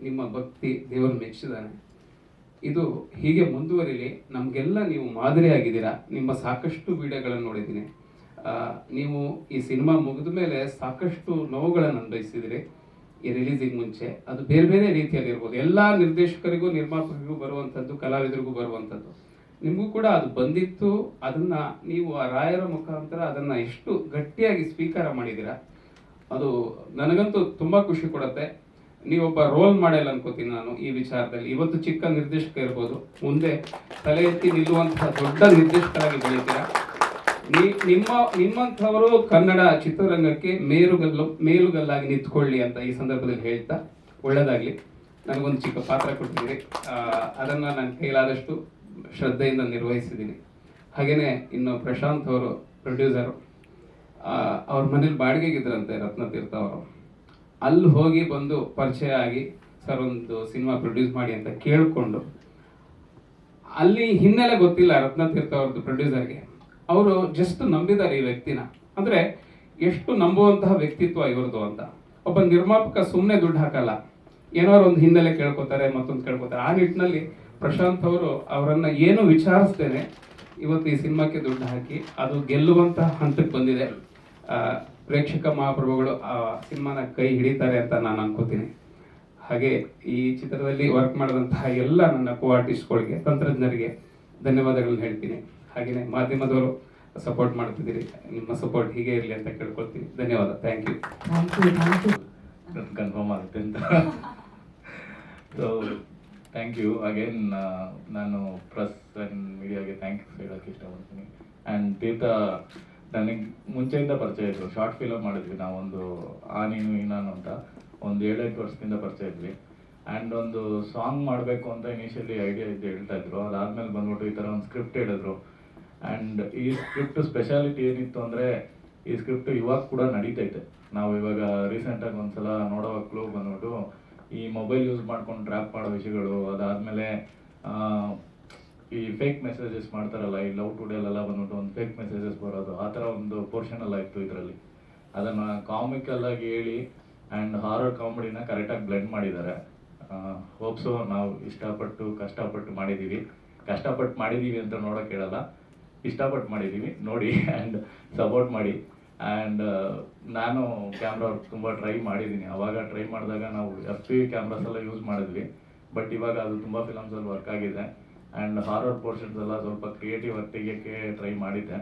ನಿಮ್ಮ ಭಕ್ತಿ ದೇವರು ಮೆಚ್ಚಿದಾನೆ ಇದು ಹೀಗೆ ಮುಂದುವರಿಲಿ, ನಮಗೆಲ್ಲ ನೀವು ಮಾದರಿಯಾಗಿದ್ದೀರಾ? ನಿಮ್ಮ ಸಾಕಷ್ಟು ವಿಡಿಯೋಗಳನ್ನು ನೋಡಿದ್ದೀನಿ. ನೀವು ಈ ಸಿನಿಮಾ ಮುಗಿದ ಮೇಲೆ ಸಾಕಷ್ಟು ನೋವುಗಳನ್ನು ಅನುಭವಿಸಿದಿರಿ ಈ ರಿಲೀಸಿಗೆ ಮುಂಚೆ. ಅದು ಬೇರೆ ಬೇರೆ ರೀತಿಯಲ್ಲಿ ಇರ್ಬೋದು ಎಲ್ಲ ನಿರ್ದೇಶಕರಿಗೂ, ನಿರ್ಮಾಪಕರಿಗೂ ಬರುವಂಥದ್ದು, ಕಲಾವಿದರಿಗೂ ಬರುವಂಥದ್ದು. ನಿಮಗೂ ಕೂಡ ಅದು ಬಂದಿತ್ತು. ಅದನ್ನು ನೀವು ಆ ರಾಯರ ಮುಖಾಂತರ ಅದನ್ನು ಎಷ್ಟು ಗಟ್ಟಿಯಾಗಿ ಸ್ವೀಕಾರ ಮಾಡಿದ್ದೀರಾ? ಅದು ನನಗಂತೂ ತುಂಬ ಖುಷಿ ಕೊಡುತ್ತೆ. ನೀವೊಬ್ಬ ರೋಲ್ ಮಾಡೆಲ್ ಅನ್ಕೋತೀನಿ ನಾನು ಈ ವಿಚಾರದಲ್ಲಿ. ಇವತ್ತು ಚಿಕ್ಕ ನಿರ್ದೇಶಕ ಇರ್ಬೋದು, ಮುಂದೆ ತಲೆ ಎತ್ತಿ ನಿಲ್ಲುವಂತಹ ದೊಡ್ಡ ನಿರ್ದೇಶಕರಾಗಿ ಬೆಳೀತೀರಾ? ನಿಮ್ಮ, ನಿಮ್ಮಂಥವರು ಕನ್ನಡ ಚಿತ್ರರಂಗಕ್ಕೆ ಮೇಲುಗಲ್ಲು ಮೇಲುಗಲ್ಲಾಗಿ ನಿಂತ್ಕೊಳ್ಳಿ ಅಂತ ಈ ಸಂದರ್ಭದಲ್ಲಿ ಹೇಳ್ತಾ ಒಳ್ಳೆಯದಾಗಲಿ ನನಗೊಂದು ಚಿಕ್ಕ ಪಾತ್ರ ಕೊಟ್ಟಿದ್ದೀರಿ ಅದನ್ನು ನಾನು ಕೈಲಾದಷ್ಟು ಶ್ರದ್ಧೆಯಿಂದ ನಿರ್ವಹಿಸಿದ್ದೀನಿ. ಹಾಗೇನೆ ಇನ್ನು ಪ್ರಶಾಂತ್ ಅವರು, ಪ್ರೊಡ್ಯೂಸರು ಅವ್ರ ಮನೇಲಿ ಬಾಡಿಗೆಗಿದ್ರಂತೆ ರತ್ನತೀರ್ಥ ಅವರು. ಅಲ್ಲಿ ಹೋಗಿ ಬಂದು ಪರಿಚಯ ಆಗಿ, ಸರ್, ಒಂದು ಸಿನಿಮಾ ಪ್ರೊಡ್ಯೂಸ್ ಮಾಡಿ ಅಂತ ಕೇಳಿಕೊಂಡು, ಅಲ್ಲಿ ಹಿನ್ನೆಲೆ ಗೊತ್ತಿಲ್ಲ ರತ್ನತೀರ್ಥ ಅವ್ರದ್ದು ಪ್ರೊಡ್ಯೂಸರ್ಗೆ. ಅವರು ಜಸ್ಟ್ ನಂಬಿದ್ದಾರೆ ಈ ವ್ಯಕ್ತಿನ. ಅಂದ್ರೆ ಎಷ್ಟು ನಂಬುವಂತಹ ವ್ಯಕ್ತಿತ್ವ ಇವ್ರದ್ದು ಅಂತ. ಒಬ್ಬ ನಿರ್ಮಾಪಕ ಸುಮ್ಮನೆ ದುಡ್ಡು ಹಾಕಲ್ಲ. ಏನಾದ್ರು ಒಂದು ಹಿನ್ನೆಲೆ ಕೇಳ್ಕೊತಾರೆ, ಮತ್ತೊಂದು ಕೇಳ್ಕೊತಾರೆ. ಆ ನಿಟ್ಟಿನಲ್ಲಿ ಪ್ರಶಾಂತ್ ಅವರು ಅವರನ್ನು ಏನು ವಿಚಾರಿಸ್ತೇನೆ ಇವತ್ತು ಈ ಸಿನಿಮಾಕ್ಕೆ ದುಡ್ಡು ಹಾಕಿ, ಅದು ಗೆಲ್ಲುವಂತಹ ಹಂತಕ್ಕೆ ಬಂದಿದೆ. ಪ್ರೇಕ್ಷಕ ಮಹಾಪ್ರಭುಗಳು ಆ ಸಿನಿಮಾನ ಕೈ ಹಿಡಿತಾರೆ ಅಂತ ನಾನು ಅನ್ಕೋತೀನಿ. ಹಾಗೆ ಈ ಚಿತ್ರದಲ್ಲಿ ವರ್ಕ್ ಮಾಡಿದಂತಹ ಎಲ್ಲ ನನ್ನ ಕೋ ಆರ್ಟಿಸ್ಟ್ಗಳಿಗೆ ತಂತ್ರಜ್ಞರಿಗೆ ಧನ್ಯವಾದಗಳನ್ನ ಹೇಳ್ತೀನಿ. ಹಾಗೆಯೇ ಮಾಧ್ಯಮದವರು ಸಪೋರ್ಟ್ ಮಾಡ್ತಿದ್ದೀರಿ ನಿಮ್ಮ ಸಪೋರ್ಟ್ ಹೀಗೆ ಇರಲಿ ಅಂತ ಕೇಳ್ಕೊಳ್ತೀನಿ. ಧನ್ಯವಾದ. Thank you thank you thank you confirm ಆಗುತ್ತೆ ಅಂತ. ಸೊ ಥ್ಯಾಂಕ್ ಯು ಅಗೇನ್ ನಾನು ಪ್ರೆಸ್ ಆ್ಯಂಡ್ ಮೀಡಿಯಾಗೆ ಥ್ಯಾಂಕ್ ಯು ಹೇಳೋಕ್ಕೆ ಇಷ್ಟಪಡ್ತೀನಿ. ಆ್ಯಂಡ್ ತೀರ್ಥ ನನಗೆ ಮುಂಚೆಯಿಂದ ಪರಿಚಯ ಇದ್ರು. ಶಾರ್ಟ್ ಫಿಲಮ್ ಮಾಡಿದ್ವಿ. ನಾವೊಂದು ಆ ನೀನು ಈ ನಾನು ಅಂತ ಒಂದು ಏಳೆಂಟು ವರ್ಷದಿಂದ ಪರಿಚಯ ಇದ್ವಿ. ಆ್ಯಂಡ್ ಒಂದು ಸಾಂಗ್ ಮಾಡಬೇಕು ಅಂತ ಇನಿಷಿಯಲಿ ಐಡಿಯಾ ಇದ್ದು ಹೇಳ್ತಾ ಇದ್ರು. ಅದಾದ್ಮೇಲೆ ಬಂದ್ಬಿಟ್ಟು ಈ ಥರ ಒಂದು ಸ್ಕ್ರಿಪ್ಟ್ ಹೇಳಿದ್ರು. ಆ್ಯಂಡ್ ಈ ಸ್ಕ್ರಿಪ್ಟ್ ಸ್ಪೆಷಾಲಿಟಿ ಏನಿತ್ತು ಅಂದರೆ ಈ ಸ್ಕ್ರಿಪ್ಟ್ ಇವಾಗ ಕೂಡ ನಡೀತೈತೆ. ನಾವು ಇವಾಗ ರೀಸೆಂಟಾಗಿ ಒಂದ್ಸಲ ನೋಡೋವಾಗ್ಲೂ ಬಂದ್ಬಿಟ್ಟು ಈ ಮೊಬೈಲ್ ಯೂಸ್ ಮಾಡ್ಕೊಂಡು ಟ್ರ್ಯಾಪ್ ಮಾಡೋ ವಿಷಯಗಳು, ಅದಾದಮೇಲೆ ಈ ಫೇಕ್ ಮೆಸೇಜಸ್ ಮಾಡ್ತಾರಲ್ಲ, ಈ ಲವ್ ಟುಡೇಲೆಲ್ಲ ಬಂದ್ಬಿಟ್ಟು ಒಂದು ಫೇಕ್ ಮೆಸೇಜಸ್ ಬರೋದು, ಆ ಥರ ಒಂದು ಪೋರ್ಷನ್ ಎಲ್ಲ ಇತ್ತು ಇದರಲ್ಲಿ. ಅದನ್ನು ಕಾಮಿಕಲ್ ಆಗಿ ಹೇಳಿ ಆ್ಯಂಡ್ ಹಾರರ್ ಕಾಮಿಡಿನ ಕರೆಕ್ಟಾಗಿ ಬ್ಲೆಂಡ್ ಮಾಡಿದ್ದಾರೆ. ಹೋಪ್ಸು ನಾವು ಇಷ್ಟಪಟ್ಟು, ಕಷ್ಟಪಟ್ಟು ಮಾಡಿದ್ದೀವಿ. ಕಷ್ಟಪಟ್ಟು ಮಾಡಿದ್ದೀವಿ ಅಂತ ನೋಡೋಕೆ ಹೇಳಲ್ಲ. ಇಷ್ಟಪಟ್ಟು ಮಾಡಿದ್ದೀವಿ. ನೋಡಿ ಆ್ಯಂಡ್ ಸಪೋರ್ಟ್ ಮಾಡಿ. ಆ್ಯಂಡ್ ನಾನು ಕ್ಯಾಮ್ರಾ ತುಂಬ ಟ್ರೈ ಮಾಡಿದ್ದೀನಿ. ಅವಾಗ ಟ್ರೈ ಮಾಡಿದಾಗ ನಾವು ಎಫ್ ಪಿ ಕ್ಯಾಮ್ರಾಸ್ ಎಲ್ಲ ಯೂಸ್ ಮಾಡಿದ್ವಿ. ಬಟ್ ಇವಾಗ ಅದು ತುಂಬ ಫಿಲಮ್ಸಲ್ಲಿ ವರ್ಕ್ ಆಗಿದೆ. ಆ್ಯಂಡ್ ಫಾರ್ವರ್ಡ್ ಪೋರ್ಷನ್ಸ್ ಎಲ್ಲ ಸ್ವಲ್ಪ ಕ್ರಿಯೇಟಿವ್ ತೆಗಿಯೋಕ್ಕೆ ಟ್ರೈ ಮಾಡಿದ್ದೆ.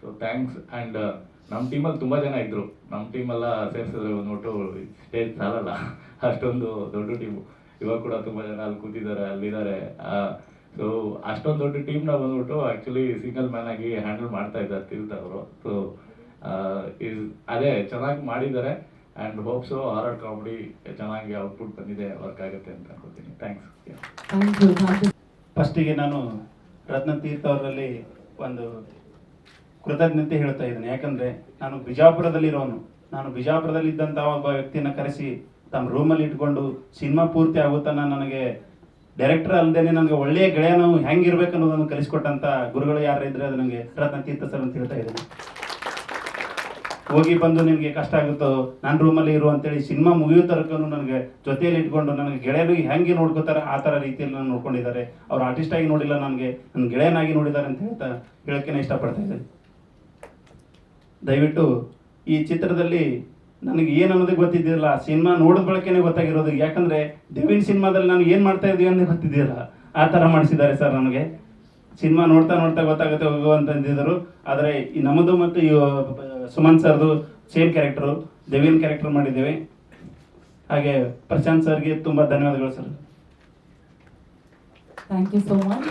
ಸೊ ಥ್ಯಾಂಕ್ಸ್ ಆ್ಯಂಡ್ ನಮ್ಮ ಟೀಮಲ್ಲಿ ತುಂಬ ಜನ ಇದ್ದರು ನಮ್ಮ ಟೀಮೆಲ್ಲ ಸೇರಿಸಿದ್ರೆ ನೋಟು ಸ್ಟೇಜ್ ಸಾಲಲ್ಲ. *laughs* ಅಷ್ಟೊಂದು ದೊಡ್ಡ ಟೀಮು ಇವಾಗ ಕೂಡ ತುಂಬ ಜನ ಅಲ್ಲಿ ಕೂತಿದ್ದಾರೆ, ಅಲ್ಲಿದ್ದಾರೆ. ಸೊ ಅಷ್ಟೊಂದು ದೊಡ್ಡ ಟೀಮ್ನ ಬಂದ್ಬಿಟ್ಟು ಆ್ಯಕ್ಚುಲಿ ಸಿಂಗಲ್ ಮ್ಯಾನ್ ಆಗಿ ಹ್ಯಾಂಡಲ್ ಮಾಡ್ತಾ ಇದ್ದಾರೆ ತಿರುತ್ತವರು ಸೊ ಇಸ್ ಅದೇ ಚೆನ್ನಾಗಿ ಮಾಡಿದ್ದಾರೆ. ಆ್ಯಂಡ್ ಆರ್ ಆರ್ ಕಾಮಿಡಿ ಚೆನ್ನಾಗಿ ಔಟ್ಪುಟ್ ಬಂದಿದೆ ವರ್ಕ್ ಆಗುತ್ತೆ ಅಂತ ಅನ್ಕೋತೀನಿ. ಥ್ಯಾಂಕ್ಸ್ ಫಸ್ಟಿಗೆ ನಾನು ರತ್ನ ತೀರ್ಥ ಅವರಲ್ಲಿ ಒಂದು ಕೃತಜ್ಞತೆ ಹೇಳ್ತಾ ಇದ್ದೇನೆ. ಯಾಕಂದರೆ ನಾನು ಬಿಜಾಪುರದಲ್ಲಿರೋನು. ನಾನು ಬಿಜಾಪುರದಲ್ಲಿ ಇದ್ದಂಥ ಒಬ್ಬ ವ್ಯಕ್ತಿನ ಕರೆಸಿ ತಮ್ಮ ರೂಮಲ್ಲಿ ಇಟ್ಕೊಂಡು ಸಿನಿಮಾ ಪೂರ್ತಿ ಆಗುತ್ತಾನ ನನಗೆ ಡೈರೆಕ್ಟರ್ ಅಲ್ಲದೇನೆ ನನಗೆ ಒಳ್ಳೆಯ ಗೆಳೆಯ ನಾವು ಹೆಂಗಿರ್ಬೇಕು ಅನ್ನೋದನ್ನು ಕಲಿಸ್ಕೊಟ್ಟಂಥ ಗುರುಗಳು ಯಾರು ಇದ್ದರೆ ಅದು ನನಗೆ ರತ್ನ ತೀರ್ಥ ಸರ್ ಅಂತ ಹೇಳ್ತಾ ಇದ್ದೇನೆ. ಹೋಗಿ ಬಂದು ನಿಮಗೆ ಕಷ್ಟ ಆಗುತ್ತೋ? ನನ್ನ ರೂಮಲ್ಲಿ ಇರು ಅಂತೇಳಿ ಸಿನಿಮಾ ಮುಗಿಯೋ ತನಕ ನನಗೆ ಜೊತೆಯಲ್ಲಿ ಇಟ್ಕೊಂಡು ನನಗೆ ಗೆಳೆಯರು ಹೆಂಗೆ ನೋಡ್ಕೋತಾರೆ ಆ ಥರ ರೀತಿಯಲ್ಲಿ ನಾನು ನೋಡ್ಕೊಂಡಿದ್ದಾರೆ. ಅವ್ರು ಆರ್ಟಿಸ್ಟ್ ಆಗಿ ನೋಡಿಲ್ಲ ನನಗೆ, ನನ್ನ ಗೆಳೆಯನಾಗಿ ನೋಡಿದ್ದಾರೆ ಅಂತ ಹೇಳ್ತಾ ಹೇಳೋಕ್ಕೆ ಇಷ್ಟಪಡ್ತಾ ಇದ್ದೇನೆ. ದಯವಿಟ್ಟು ಈ ಚಿತ್ರದಲ್ಲಿ ನನಗೆ ಏನು ಅನ್ನೋದು ಗೊತ್ತಿದ್ದಿಲ್ಲ. ಸಿನಿಮಾ ನೋಡಿದ ಬಳಕೆನೇ ಗೊತ್ತಾಗಿರೋದು. ಯಾಕಂದರೆ ದೇವಿನ ಸಿನಿಮಾದಲ್ಲಿ ನಾನು ಏನು ಮಾಡ್ತಾ ಇದ್ದೀವಿ ಅನ್ನೋದು ಗೊತ್ತಿದ್ದಿಲ್ಲ. ಆ ಥರ ಮಾಡಿಸಿದ್ದಾರೆ ಸರ್ ನನಗೆ ಸಿನಿಮಾ ನೋಡ್ತಾ ನೋಡ್ತಾ ಗೊತ್ತಾಗುತ್ತೆ ಹೋಗುವಂತಂದಿದ್ದರು ಆದರೆ ಈ ನಮ್ಮದು ಮತ್ತು ಸುಮಂತ್ ಸರ್ದು ಸೇಮ್ ಕ್ಯಾರೆಕ್ಟರು ದೇವಿನ ಕ್ಯಾರೆಕ್ಟರ್ ಮಾಡಿದ್ದೇವೆ. ಹಾಗೆ ಪ್ರಶಾಂತ್ ಸರ್ಗೆ ತುಂಬ ಧನ್ಯವಾದಗಳು sir. Thank you so much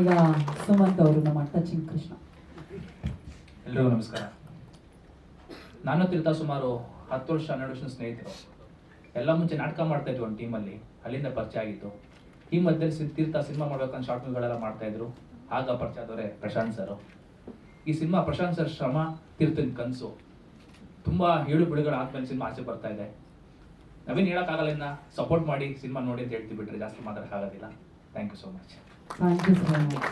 ಈಗ ಸುಮಂತ್ ಅವರು ನಮ್ಮ ಟಚಿಂಗ್ ಕೃಷ್ಣ. ಎಲ್ರಿಗೂ ನಮಸ್ಕಾರ. ನಾನು ತಿರ್ತಾ ಸುಮಾರು ಹತ್ತು ವರ್ಷ ಹನ್ನೆರಡು ವರ್ಷ ಸ್ನೇಹಿತರು. ಎಲ್ಲ ಮುಂಚೆ ನಾಟಕ ಮಾಡ್ತಾ ಇದ್ವಿ ಒಂದು ಟೀಮಲ್ಲಿ ಅಲ್ಲಿಂದ ಪರಿಚಯ ಆಗಿತ್ತು ಈ ಮಧ್ಯದಲ್ಲಿ ಸಿ- ತೀರ್ಥ ಸಿನಿಮಾ ಮಾಡ್ಬೇಕಂತ ಶಾರ್ಟ್ ಮೂವಿಗಳೆಲ್ಲ ಮಾಡ್ತಾ ಇದ್ರು. ಆಗ ಪರಿಚಯ ಆದವರೇ ಪ್ರಶಾಂತ್ ಸರ್. ಈ ಸಿನಿಮಾ ಪ್ರಶಾಂತ್ ಸರ್ ಶ್ರಮ ತೀರ್ಥನ ಕನಸು. ತುಂಬ ಏಳು ಬಿಡುಗಡೆ ಆದ್ಮೇಲೆ ಸಿನಿಮಾ ಆಚೆ ಬರ್ತಾ ಇದೆ. ನಾವೇನು ಹೇಳೋಕ್ಕಾಗಲ್ಲ ಇನ್ನ ಸಪೋರ್ಟ್ ಮಾಡಿ ಸಿನಿಮಾ ನೋಡಿ ಅಂತ ಹೇಳ್ತೀವಿ ಬಿಟ್ರೆ ಜಾಸ್ತಿ ಮಾತಾಡೋಕ್ಕಾಗೋದಿಲ್ಲ thank you so much thank you so much